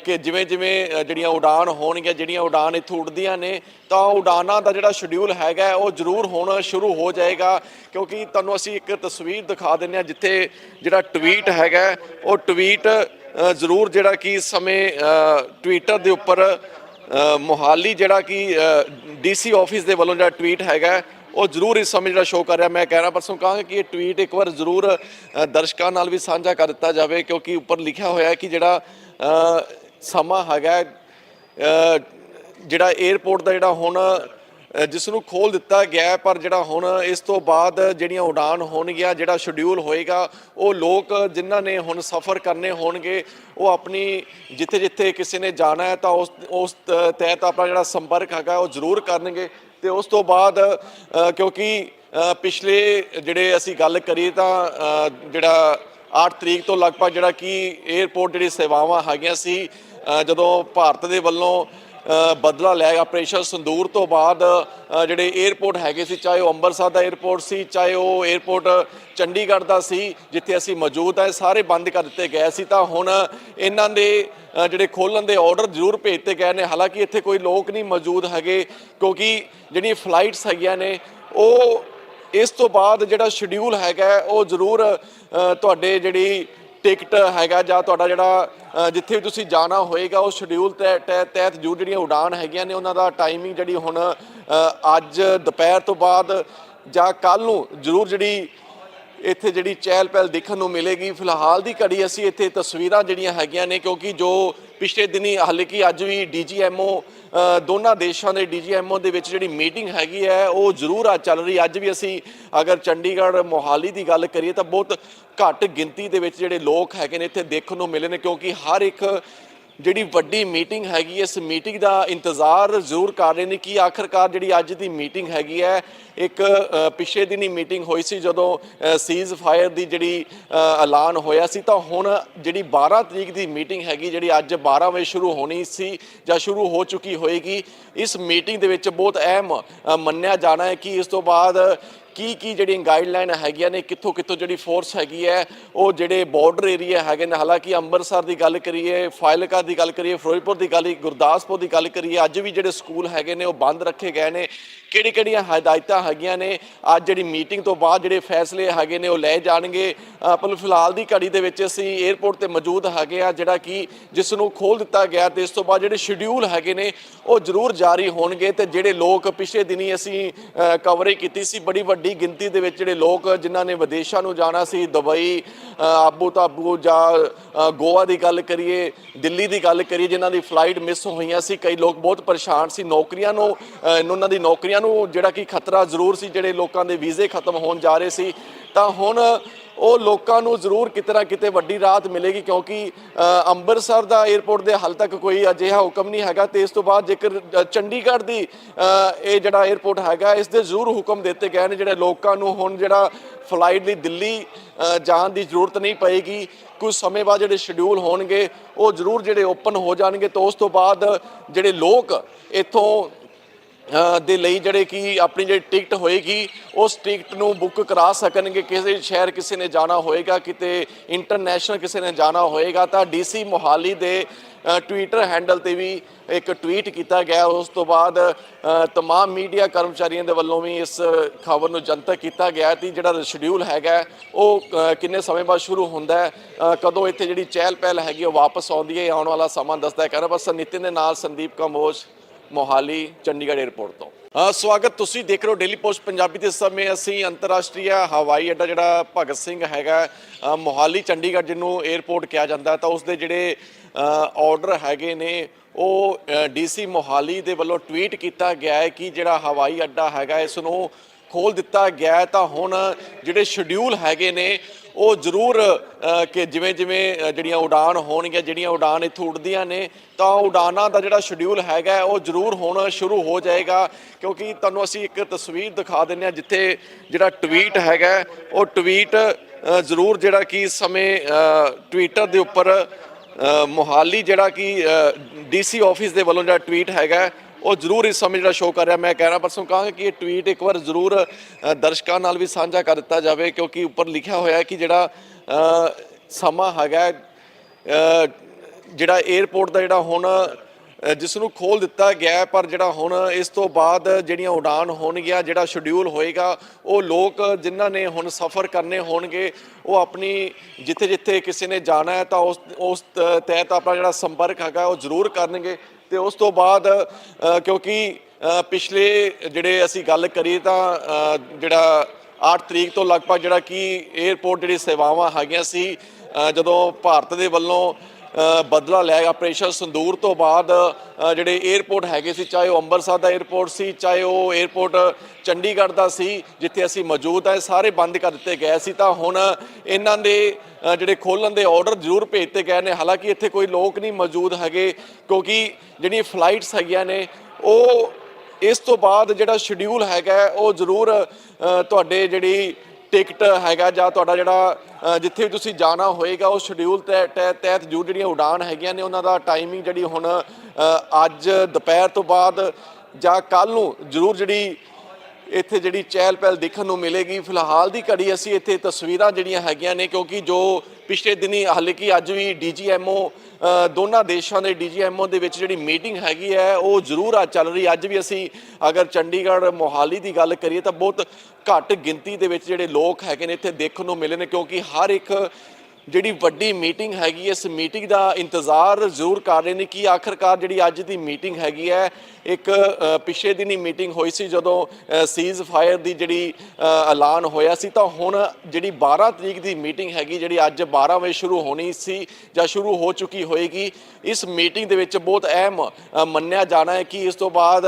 ਕਿ ਜਿਵੇਂ ਜਿਵੇਂ ਜਿਹੜੀਆਂ ਉਡਾਨ ਹੋਣਗੀਆਂ, ਜਿਹੜੀਆਂ ਉਡਾਨ ਇੱਥੋਂ ਉੱਡਦੀਆਂ ਨੇ, ਤਾਂ ਉਡਾਨਾਂ ਦਾ ਜਿਹੜਾ ਸ਼ਡਿਊਲ ਹੈਗਾ, ਉਹ ਜ਼ਰੂਰ ਹੋਣਾ ਸ਼ੁਰੂ ਹੋ ਜਾਏਗਾ, ਕਿਉਂਕਿ ਤੁਹਾਨੂੰ ਅਸੀਂ ਇੱਕ ਤਸਵੀਰ ਦਿਖਾ ਦਿੰਦੇ ਹਾਂ, ਜਿੱਥੇ ਜਿਹੜਾ ਟਵੀਟ ਹੈਗਾ, ਉਹ ਟਵੀਟ ਜ਼ਰੂਰ ਜਿਹੜਾ ਕਿ ਸਮੇਂ ਟਵਿੱਟਰ ਦੇ ਉੱਪਰ ਮੋਹਾਲੀ ਜਿਹੜਾ ਕਿ ਡੀਸੀ ਆਫਿਸ ਦੇ ਵੱਲੋਂ ਜਿਹੜਾ ਟਵੀਟ ਹੈਗਾ ਉਹ ਜ਼ਰੂਰ ਇਸ ਸਮੇਂ ਜਿਹੜਾ ਸ਼ੋਅ ਕਰ ਰਿਹਾ, ਮੈਂ ਕਹਿ ਰਿਹਾ, ਪਰਸੋਂ ਕਹਾਂਗਾ ਕਿ ਇਹ ਟਵੀਟ ਇੱਕ ਵਾਰ ਜ਼ਰੂਰ ਦਰਸ਼ਕਾਂ ਨਾਲ ਵੀ ਸਾਂਝਾ ਕਰ ਦਿੱਤਾ ਜਾਵੇ, ਕਿਉਂਕਿ ਉੱਪਰ ਲਿਖਿਆ ਹੋਇਆ ਹੈ ਕਿ ਜਿਹੜਾ ਸਮਾਂ ਹੈਗਾ ਜਿਹੜਾ 에ਅਰਪੋਰਟ ਦਾ ਜਿਹੜਾ ਹੁਣ ਜਿਸ ਨੂੰ ਖੋਲ ਦਿੱਤਾ ਗਿਆ ਪਰ ਜਿਹੜਾ ਹੁਣ ਇਸ ਤੋਂ ਬਾਅਦ ਜਿਹੜੀਆਂ ਉਡਾਨ ਹੋਣਗੀਆਂ, ਜਿਹੜਾ ਸ਼ਡਿਊਲ ਹੋਏਗਾ, ਉਹ ਲੋਕ ਜਿਨ੍ਹਾਂ ਨੇ ਹੁਣ ਸਫ਼ਰ ਕਰਨੇ ਹੋਣਗੇ, ਉਹ ਆਪਣੀ ਜਿੱਥੇ ਜਿੱਥੇ ਕਿਸੇ ਨੇ ਜਾਣਾ ਹੈ, ਤਾਂ ਉਸ ਉਸ ਤ- ਤਹਿਤ ਆਪਣਾ ਜਿਹੜਾ ਸੰਪਰਕ ਹੈਗਾ, ਉਹ ਜ਼ਰੂਰ ਕਰਨਗੇ। ਤੇ ਉਸ ਤੋਂ ਬਾਅਦ ਕਿਉਂਕਿ ਪਿਛਲੇ ਜਿਹੜੇ ਅਸੀਂ ਗੱਲ ਕਰੀਏ ਤਾਂ ਜਿਹੜਾ 8 ਤਰੀਕ ਤੋਂ ਲਗਭਗ ਜਿਹੜਾ ਕਿ 에ਅਰਪੋਰਟ ਜਿਹੜੀ ਸੇਵਾਵਾਂ ਹੈਗੀਆਂ ਸੀ ਜਦੋਂ ਭਾਰਤ ਦੇ ਵੱਲੋਂ ਬਦਲਾ ਲਿਆ ਆਪਰੇਸ਼ਨ ਸੰਦੂਰ ਤੋਂ ਬਾਅਦ ਜਿਹੜੇ 에어ਪੋਰਟ ਹੈਗੇ ਸੀ, ਚਾਹੇ ਉਹ ਅੰਮ੍ਰਿਤਸਰ ਦਾ 에어ਪੋਰਟ ਸੀ, ਚਾਹੇ ਉਹ 에어ਪੋਰਟ ਚੰਡੀਗੜ੍ਹ ਦਾ ਸੀ, ਜਿੱਥੇ ਅਸੀਂ ਮੌਜੂਦ ਆ ਸਾਰੇ ਬੰਦ ਕਰ ਦਿੱਤੇ ਗਏ ਸੀ। ਤਾਂ ਹੁਣ ਇਹਨਾਂ ਦੇ ਜਿਹੜੇ ਖੋਲਣ ਦੇ ਆਰਡਰ ਜ਼ਰੂਰ ਭੇਜ ਦਿੱਤੇ ਗਏ ਨੇ। ਹਾਲਾਂਕਿ ਇੱਥੇ ਕੋਈ ਲੋਕ ਨਹੀਂ ਮੌਜੂਦ ਹੈਗੇ, ਕਿਉਂਕਿ ਜਿਹੜੀਆਂ ਫਲਾਈਟਸ ਹੈਗੀਆਂ ਨੇ, ਉਹ ਇਸ ਤੋਂ ਬਾਅਦ ਜਿਹੜਾ ਸ਼ਡਿਊਲ ਹੈਗਾ, ਉਹ ਜ਼ਰੂਰ ਤੁਹਾਡੇ ਜਿਹੜੀ ਟਿਕਟ ਹੈਗਾ ਜਾਂ ਤੁਹਾਡਾ ਜਿਹੜਾ ਜਿੱਥੇ ਵੀ ਤੁਸੀਂ ਜਾਣਾ ਹੋਏਗਾ, ਉਹ ਸ਼ਡਿਊਲ ਤਹਿ- ਤਹਿ- ਤਹਿਤ ਜੋ ਜਿਹੜੀਆਂ ਉਡਾਨ ਹੈਗੀਆਂ ਨੇ, ਉਹਨਾਂ ਦਾ ਟਾਈਮਿੰਗ ਜਿਹੜੀ ਹੁਣ ਅੱਜ ਦੁਪਹਿਰ ਤੋਂ ਬਾਅਦ ਜਾਂ ਕੱਲ ਨੂੰ ਜ਼ਰੂਰ ਜਿਹੜੀ ਇੱਥੇ ਜਿਹੜੀ ਚਹਿਲ ਪਹਿਲ ਦੇਖਣ ਨੂੰ ਮਿਲੇਗੀ। ਫਿਲਹਾਲ ਦੀ ਘੜੀ ਅਸੀਂ ਇੱਥੇ ਤਸਵੀਰਾਂ ਜਿਹੜੀਆਂ ਹੈਗੀਆਂ ਨੇ, ਕਿਉਂਕਿ ਜੋ ਪਿਛਲੇ ਦਿਨੀ ਹਾਲੇ ਕਿ ਅੱਜ ਵੀ ਡੀਜੀਐਮਓ ਦੋਨਾਂ ਦੇਸ਼ਾਂ ਦੇ ਡੀਜੀਐਮਓ ਦੇ ਵਿੱਚ ਜਿਹੜੀ ਮੀਟਿੰਗ ਹੈਗੀ ਹੈ, ਉਹ ਜ਼ਰੂਰ ਆ ਚੱਲ ਰਹੀ ਅੱਜ ਵੀ ਅਸੀਂ ਅਗਰ ਚੰਡੀਗੜ੍ਹ ਮੋਹਾਲੀ ਦੀ ਗੱਲ ਕਰੀਏ ਤਾਂ ਬਹੁਤ ਘੱਟ ਗਿਣਤੀ ਦੇ ਵਿੱਚ ਜਿਹੜੇ ਲੋਕ ਹੈਗੇ ਨੇ ਇੱਥੇ ਦੇਖਣ ਨੂੰ ਮਿਲੇ ਨੇ, ਕਿਉਂਕਿ ਹਰ ਇੱਕ ਜਿਹੜੀ ਵੱਡੀ ਮੀਟਿੰਗ ਹੈਗੀ ਇਸ ਮੀਟਿੰਗ ਦਾ ਇੰਤਜ਼ਾਰ ਜ਼ਰੂਰ ਕਰ ਰਹੇ ਨੇ ਕਿ ਆਖਰਕਾਰ ਜਿਹੜੀ ਅੱਜ ਦੀ ਮੀਟਿੰਗ ਹੈਗੀ ਹੈ ਇੱਕ ਪਿਛਲੇ ਦਿਨੀ ਮੀਟਿੰਗ ਹੋਈ ਸੀ ਜਦੋਂ ਸੀਜ਼ ਫਾਇਰ ਦੀ ਜਿਹੜੀ ਐਲਾਨ ਹੋਇਆ ਸੀ, ਤਾਂ ਹੁਣ ਜਿਹੜੀ 12 ਤਰੀਕ ਦੀ ਮੀਟਿੰਗ ਹੈਗੀ, ਜਿਹੜੀ ਅੱਜ 12 ਵਜੇ ਸ਼ੁਰੂ ਹੋਣੀ ਸੀ ਜਾਂ ਸ਼ੁਰੂ ਹੋ ਚੁੱਕੀ ਹੋਏਗੀ, ਇਸ ਮੀਟਿੰਗ ਦੇ ਵਿੱਚ ਬਹੁਤ ਅਹਿਮ ਮੰਨਿਆ ਜਾਣਾ ਹੈ ਕਿ ਇਸ ਤੋਂ ਬਾਅਦ ਕੀ ਕੀ ਜਿਹੜੀਆਂ ਗਾਈਡਲਾਈਨ ਹੈਗੀਆਂ ਨੇ, ਕਿੱਥੋਂ ਕਿੱਥੋਂ ਜਿਹੜੀ ਫੋਰਸ ਹੈਗੀ ਹੈ, ਉਹ ਜਿਹੜੇ ਬਾਰਡਰ ਏਰੀਆ ਹੈਗੇ ਨੇ, ਹਾਲਾਂਕਿ ਅੰਮ੍ਰਿਤਸਰ ਦੀ ਗੱਲ ਕਰੀਏ ਫਾਇਲਕਾ ਦੀ ਗੱਲ ਕਰੀਏ, ਫਿਰੋਜ਼ਪੁਰ ਦੀ ਗੱਲ ਗੁਰਦਾਸਪੁਰ ਦੀ ਗੱਲ ਕਰੀਏ, ਅੱਜ ਵੀ ਜਿਹੜੇ ਸਕੂਲ ਹੈਗੇ ਨੇ, ਉਹ ਬੰਦ ਰੱਖੇ ਗਏ ਨੇ। ਕਿਹੜੀ ਕਿਹੜੀਆਂ ਹਦਾਇਤਾਂ ਹੈਗੀਆਂ ਨੇ? ਅੱਜ ਜਿਹੜੀ ਮੀਟਿੰਗ ਤੋਂ ਬਾਅਦ ਜਿਹੜੇ ਫੈਸਲੇ ਹੈਗੇ ਨੇ ਉਹ ਲਏ ਜਾਣਗੇ। ਪਰ ਫਿਲਹਾਲ ਦੀ ਘੜੀ ਦੇ ਵਿੱਚ ਅਸੀਂ 에ਅਰਪੋਰਟ ਤੇ ਮੌਜੂਦ ਹੈਗੇ ਆ ਜਿਹੜਾ ਕਿ ਜਿਸ ਨੂੰ ਖੋਲ ਦਿੱਤਾ ਗਿਆ ਤੇ ਇਸ ਤੋਂ ਬਾਅਦ ਜਿਹੜੇ ਸ਼ਡਿਊਲ ਹੈਗੇ ਨੇ, ਉਹ ਜ਼ਰੂਰ ਜਾਰੀ ਹੋਣਗੇ ਤੇ ਜਿਹੜੇ ਲੋਕ ਪਿਛਲੇ ਦਿਨੀ ਅਸੀਂ ਕਵਰੇਜ ਕੀਤੀ ਸੀ, ਬੜੀ ਵੱਡੀ ਗਿਣਤੀ ਦੇ ਵਿੱਚ ਜਿਹੜੇ ਲੋਕ ਜਿਨ੍ਹਾਂ ਨੇ ਵਿਦੇਸ਼ਾਂ ਨੂੰ ਜਾਣਾ ਸੀ, ਦੁਬਈ ਆਬੂ ਤਾਬੂ ਜਾਂ ਗੋਆ ਦੀ ਗੱਲ ਕਰੀਏ, ਦਿੱਲੀ ਦੀ ਗੱਲ ਕਰੀਏ, ਜਿਨ੍ਹਾਂ ਦੀ ਫਲਾਈਟ ਮਿਸ ਹੋਈਆਂ ਸੀ, ਕਈ ਲੋਕ ਬਹੁਤ ਪਰੇਸ਼ਾਨ ਸੀ, ਨੌਕਰੀਆਂ ਨੂੰ ਉਹਨਾਂ ਦੀ ਨੌਕਰੀਆਂ ਨੂੰ ਜਿਹੜਾ ਕਿ ਖਤਰਾ ਜ਼ਰੂਰ ਸੀ, ਜਿਹੜੇ ਲੋਕਾਂ ਦੇ ਵੀਜ਼ੇ ਖਤਮ ਹੋਣ ਜਾ ਰਹੇ ਸੀ, ਤਾਂ ਹੁਣ ਉਹ ਲੋਕਾਂ ਨੂੰ ਜ਼ਰੂਰ ਕਿਤੇ ਨਾ ਕਿਤੇ ਵੱਡੀ ਰਾਹਤ ਮਿਲੇਗੀ, ਕਿਉਂਕਿ ਅੰਮ੍ਰਿਤਸਰ ਦਾ 에ਅਰਪੋਰਟ ਦੇ ਹਾਲ ਤੱਕ ਕੋਈ ਅਜਿਹਾ ਹੁਕਮ ਨਹੀਂ ਹੈਗਾ, ਤੇ ਇਸ ਤੋਂ ਬਾਅਦ ਜੇਕਰ ਚੰਡੀਗੜ੍ਹ ਦੀ ਇਹ ਜਿਹੜਾ 에ਅਰਪੋਰਟ ਹੈਗਾ, ਇਸ ਦੇ ਜ਼ਰੂਰ ਹੁਕਮ ਦਿੱਤੇ ਗਏ ਨੇ, ਜਿਹੜੇ ਲੋਕਾਂ ਨੂੰ ਹੁਣ ਜਿਹੜਾ ਫਲਾਈਟ ਲਈ ਦਿੱਲੀ ਜਾਣ ਦੀ ਜ਼ਰੂਰਤ ਨਹੀਂ ਪਏਗੀ, ਕੁਝ ਸਮੇਂ ਬਾਅਦ ਜਿਹੜੇ ਸ਼ਡਿਊਲ ਹੋਣਗੇ, ਉਹ ਜ਼ਰੂਰ ਜਿਹੜੇ ਓਪਨ ਹੋ ਜਾਣਗੇ, ਤਾਂ ਉਸ ਤੋਂ ਬਾਅਦ ਜਿਹੜੇ ਲੋਕ ਇੱਥੋਂ ਦੇ ਲਈ ਜਿਹੜੇ ਕਿ ਆਪਣੀ ਜਿਹੜੀ ਟਿਕਟ ਹੋਏਗੀ ਉਸ ਟਿਕਟ ਨੂੰ ਬੁੱਕ ਕਰਾ ਸਕਣਗੇ ਕਿਸੇ ਸ਼ਹਿਰ ਕਿਸੇ ਨੇ ਜਾਣਾ ਹੋਏਗਾ ਕਿਤੇ ਇੰਟਰਨੈਸ਼ਨਲ ਕਿਸੇ ਨੇ ਜਾਣਾ ਹੋਏਗਾ ਤਾਂ ਡੀਸੀ ਮੋਹਾਲੀ ਦੇ ਟਵਿੱਟਰ ਹੈਂਡਲ ਤੇ ਵੀ ਇੱਕ ਟਵੀਟ ਕੀਤਾ ਗਿਆ ਉਸ ਤੋਂ ਬਾਅਦ ਅ, तमाम ਮੀਡੀਆ ਕਰਮਚਾਰੀਆਂ ਦੇ ਵੱਲੋਂ ਵੀ ਇਸ ਖਬਰ ਨੂੰ ਜਨਤਕ ਕੀਤਾ ਗਿਆ ਕਿ ਜਿਹੜਾ ਸ਼ਡਿਊਲ ਹੈਗਾ ਉਹ ਅ, ਕਿੰਨੇ ਸਮੇਂ ਬਾਅਦ ਸ਼ੁਰੂ ਹੁੰਦਾ ਹੈ ਅ, ਕਦੋਂ ਇੱਥੇ ਜਿਹੜੀ ਚਹਿਲ ਪਹਿਲ ਹੈਗੀ ਉਹ ਵਾਪਸ ਆਉਂਦੀ ਹੈ ਆਉਣ ਵਾਲਾ ਸਮਾਂ ਦੱਸਦਾ ਹੈ ਕਹਿੰਦਾ ਬਸ ਨਿਤਿਨ ਦੇ ਨਾਲ ਸੰਦੀਪ ਕੰਬੋਜ ਮੋਹਾਲੀ, ਚੰਡੀਗੜ੍ਹ 에ਅਰਪੋਰਟ ਤੋਂ ਸਵਾਗਤ, ਤੁਸੀਂ ਦੇਖ ਰਹੇ ਹੋ ਡੇਲੀ ਪੋਸਟ ਪੰਜਾਬੀ ਦੇ ਸਮੇਂ। ਅਸੀਂ ਅੰਤਰਰਾਸ਼ਟਰੀ ਹਵਾਈ ਅੱਡਾ ਜਿਹੜਾ ਭਗਤ ਸਿੰਘ ਹੈਗਾ ਮੋਹਾਲੀ, ਚੰਡੀਗੜ੍ਹ ਜਿਹਨੂੰ 에ਅਰਪੋਰਟ ਕਿਹਾ ਜਾਂਦਾ, ਤਾਂ ਉਸ ਦੇ ਜਿਹੜੇ ਆਰਡਰ ਹੈਗੇ ਨੇ, ਉਹ ਡੀਸੀ ਮੋਹਾਲੀ ਦੇ ਵੱਲੋਂ ਟਵੀਟ ਕੀਤਾ ਗਿਆ ਹੈ ਕਿ ਜਿਹੜਾ ਹਵਾਈ ਅੱਡਾ ਹੈਗਾ, ਇਸ ਨੂੰ ਖੋਲ ਦਿੱਤਾ ਗਿਆ ਤਾਂ ਹੁਣ ਜਿਹੜੇ ਸ਼ਡਿਊਲ ਹੈਗੇ ਨੇ, ਉਹ ਜ਼ਰੂਰ ਕਿ ਜਿਵੇਂ ਜਿਵੇਂ ਜਿਹੜੀਆਂ ਉਡਾਨ ਹੋਣਗੀਆਂ, ਜਿਹੜੀਆਂ ਉਡਾਨ ਇੱਥੋਂ ਉੱਡਦੀਆਂ ਨੇ, ਤਾਂ ਉਡਾਨਾਂ ਦਾ ਜਿਹੜਾ ਸ਼ਡਿਊਲ ਹੈਗਾ ਉਹ ਜ਼ਰੂਰ ਹੁਣ ਸ਼ੁਰੂ ਹੋ ਜਾਏਗਾ। ਕਿਉਂਕਿ ਤੁਹਾਨੂੰ ਅਸੀਂ ਇੱਕ ਤਸਵੀਰ ਦਿਖਾ ਦਿੰਦੇ ਹਾਂ, ਜਿੱਥੇ ਜਿਹੜਾ ਟਵੀਟ ਹੈਗਾ ਉਹ ਟਵੀਟ ਜ਼ਰੂਰ ਜਿਹੜਾ ਕਿ ਸਮੇਂ ਟਵਿੱਟਰ ਦੇ ਉੱਪਰ ਮੋਹਾਲੀ ਜਿਹੜਾ ਕਿ ਡੀਸੀ ਆਫਿਸ ਦੇ ਵੱਲੋਂ ਜਿਹੜਾ ਟਵੀਟ ਹੈਗਾ ਉਹ ਜ਼ਰੂਰ ਇਸ ਸਮੇਂ ਜਿਹੜਾ ਸ਼ੋਅ ਕਰ ਰਿਹਾ, ਮੈਂ ਕਹਿ ਰਿਹਾ ਪਰਸੋਂ ਕਹਾਂਗਾ ਕਿ ਇਹ ਟਵੀਟ ਇੱਕ ਵਾਰ ਜ਼ਰੂਰ ਦਰਸ਼ਕਾਂ ਨਾਲ ਵੀ ਸਾਂਝਾ ਕਰ ਦਿੱਤਾ ਜਾਵੇ, ਕਿਉਂਕਿ ਉੱਪਰ ਲਿਖਿਆ ਹੋਇਆ ਹੈ ਕਿ ਜਿਹੜਾ ਸਮਾਂ ਹੈਗਾ ਜਿਹੜਾ 에ਅਰਪੋਰਟ ਦਾ ਜਿਹੜਾ ਹੁਣ ਜਿਸ ਨੂੰ ਖੋਲ ਦਿੱਤਾ ਗਿਆ ਪਰ ਜਿਹੜਾ ਹੁਣ ਇਸ ਤੋਂ ਬਾਅਦ ਜਿਹੜੀਆਂ ਉਡਾਨ ਹੋਣਗੀਆਂ, ਜਿਹੜਾ ਸ਼ਡਿਊਲ ਹੋਏਗਾ, ਉਹ ਲੋਕ ਜਿਨ੍ਹਾਂ ਨੇ ਹੁਣ ਸਫ਼ਰ ਕਰਨੇ ਹੋਣਗੇ, ਉਹ ਆਪਣੀ ਜਿੱਥੇ ਜਿੱਥੇ ਕਿਸੇ ਨੇ ਜਾਣਾ ਹੈ, ਤਾਂ ਉਸ ਉਸ ਤਹਿਤ ਆਪਣਾ ਜਿਹੜਾ ਸੰਪਰਕ ਹੈਗਾ, ਉਹ ਜ਼ਰੂਰ ਕਰਨਗੇ। ਤੇ ਉਸ ਤੋਂ ਬਾਅਦ ਕਿਉਂਕਿ ਪਿਛਲੇ ਜਿਹੜੇ ਅਸੀਂ ਗੱਲ ਕਰੀਏ ਤਾਂ ਜਿਹੜਾ 8 ਤਰੀਕ ਤੋਂ ਲਗਭਗ ਜਿਹੜਾ ਕਿ 에ਅਰਪੋਰਟ ਜਿਹੜੀ ਸੇਵਾਵਾਂ ਹੈਗੀਆਂ ਸੀ ਜਦੋਂ ਭਾਰਤ ਦੇ ਵੱਲੋਂ ਬਦਲਾ ਲਿਆ ਆਪਰੇਸ਼ਨ ਸੰਦੂਰ ਤੋਂ ਬਾਅਦ ਜਿਹੜੇ 에어ਪੋਰਟ ਹੈਗੇ ਸੀ, ਚਾਹੇ ਉਹ ਅੰਮ੍ਰਿਤਸਰ ਦਾ 에어ਪੋਰਟ ਸੀ, ਚਾਹੇ ਉਹ 에어ਪੋਰਟ ਚੰਡੀਗੜ੍ਹ ਦਾ ਸੀ, ਜਿੱਥੇ ਅਸੀਂ ਮੌਜੂਦ ਹਾਂ ਸਾਰੇ ਬੰਦ ਕਰ ਦਿੱਤੇ ਗਏ ਸੀ। ਤਾਂ ਹੁਣ ਇਹਨਾਂ ਦੇ ਜਿਹੜੇ ਖੋਲਣ ਦੇ ਆਰਡਰ ਜ਼ਰੂਰ ਭੇਜਤੇ ਗਏ ਨੇ। ਹਾਲਾਂਕਿ ਇੱਥੇ ਕੋਈ ਲੋਕ ਨਹੀਂ ਮੌਜੂਦ ਹੈਗੇ, ਕਿਉਂਕਿ ਜਿਹੜੀਆਂ ਫਲਾਈਟਸ ਹੈਗੀਆਂ ਨੇ, ਉਹ ਇਸ ਤੋਂ ਬਾਅਦ ਜਿਹੜਾ ਸ਼ਡਿਊਲ ਹੈਗਾ, ਉਹ ਜ਼ਰੂਰ ਤੁਹਾਡੇ ਜਿਹੜੀ ਟਿਕਟ ਹੈਗਾ ਜਾਂ ਤੁਹਾਡਾ ਜਿਹੜਾ ਜਿੱਥੇ ਵੀ ਤੁਸੀਂ ਜਾਣਾ ਹੋਏਗਾ, ਉਹ ਸ਼ਡਿਊਲ ਤਹਿ- ਤਹਿ- ਤਹਿਤ ਜ਼ਰੂਰ ਜਿਹੜੀਆਂ ਉਡਾਨ ਹੈਗੀਆਂ ਨੇ, ਉਹਨਾਂ ਦਾ ਟਾਈਮਿੰਗ ਜਿਹੜੀ ਹੁਣ ਅੱਜ ਦੁਪਹਿਰ ਤੋਂ ਬਾਅਦ ਜਾਂ ਕੱਲ ਨੂੰ ਜ਼ਰੂਰ ਜਿਹੜੀ ਇੱਥੇ ਜਿਹੜੀ ਚਹਿਲ ਪਹਿਲ ਦੇਖਣ ਨੂੰ ਮਿਲੇਗੀ। ਫਿਲਹਾਲ ਦੀ ਘੜੀ ਅਸੀਂ ਇੱਥੇ ਤਸਵੀਰਾਂ ਜਿਹੜੀਆਂ ਹੈਗੀਆਂ ਨੇ, ਕਿਉਂਕਿ ਜੋ ਪਿਛਲੇ ਦਿਨੀ ਹਾਲੇ ਕਿ ਅੱਜ ਵੀ ਡੀਜੀਐਮਓ ਦੋਨਾਂ ਦੇਸ਼ਾਂ ਦੇ ਡੀਜੀਐਮਓ ਦੇ ਵਿੱਚ ਜਿਹੜੀ ਮੀਟਿੰਗ ਹੈਗੀ ਹੈ, ਉਹ ਜ਼ਰੂਰ ਅੱਜ ਚੱਲ ਰਹੀ ਅੱਜ ਵੀ ਅਸੀਂ ਅਗਰ ਚੰਡੀਗੜ੍ਹ ਮੋਹਾਲੀ ਦੀ ਗੱਲ ਕਰੀਏ ਤਾਂ ਬਹੁਤ ਘੱਟ ਗਿਣਤੀ ਦੇ ਵਿੱਚ ਜਿਹੜੇ ਲੋਕ ਹੈਗੇ ਨੇ ਇੱਥੇ ਦੇਖਣ ਨੂੰ ਮਿਲੇ ਨੇ, ਕਿਉਂਕਿ ਹਰ ਇੱਕ ਜਿਹੜੀ ਵੱਡੀ ਮੀਟਿੰਗ ਹੈਗੀ ਇਸ ਮੀਟਿੰਗ ਦਾ ਇੰਤਜ਼ਾਰ ਜ਼ਰੂਰ ਕਰ ਰਹੇ ਨੇ ਕਿ ਆਖਰਕਾਰ ਜਿਹੜੀ ਅੱਜ ਦੀ ਮੀਟਿੰਗ ਹੈਗੀ ਹੈ ਇੱਕ ਅ, ਪਿਛਲੇ ਦਿਨੀ ਮੀਟਿੰਗ ਹੋਈ ਸੀ ਜਦੋਂ ਸੀਜ਼ ਫਾਇਰ ਦੀ ਜਿਹੜੀ ਐਲਾਨ ਹੋਇਆ ਸੀ ਤਾਂ ਹੁਣ ਜਿਹੜੀ 12 ਤਰੀਕ ਦੀ ਮੀਟਿੰਗ ਹੈਗੀ ਜਿਹੜੀ ਅੱਜ 12 ਵਜੇ ਸ਼ੁਰੂ ਹੋਣੀ ਸੀ ਜਾਂ ਸ਼ੁਰੂ ਹੋ ਚੁੱਕੀ ਹੋਏਗੀ ਇਸ ਮੀਟਿੰਗ ਦੇ ਵਿੱਚ ਬਹੁਤ ਅਹਿਮ ਮੰਨਿਆ ਜਾਣਾ ਹੈ ਕਿ ਇਸ ਤੋਂ ਬਾਅਦ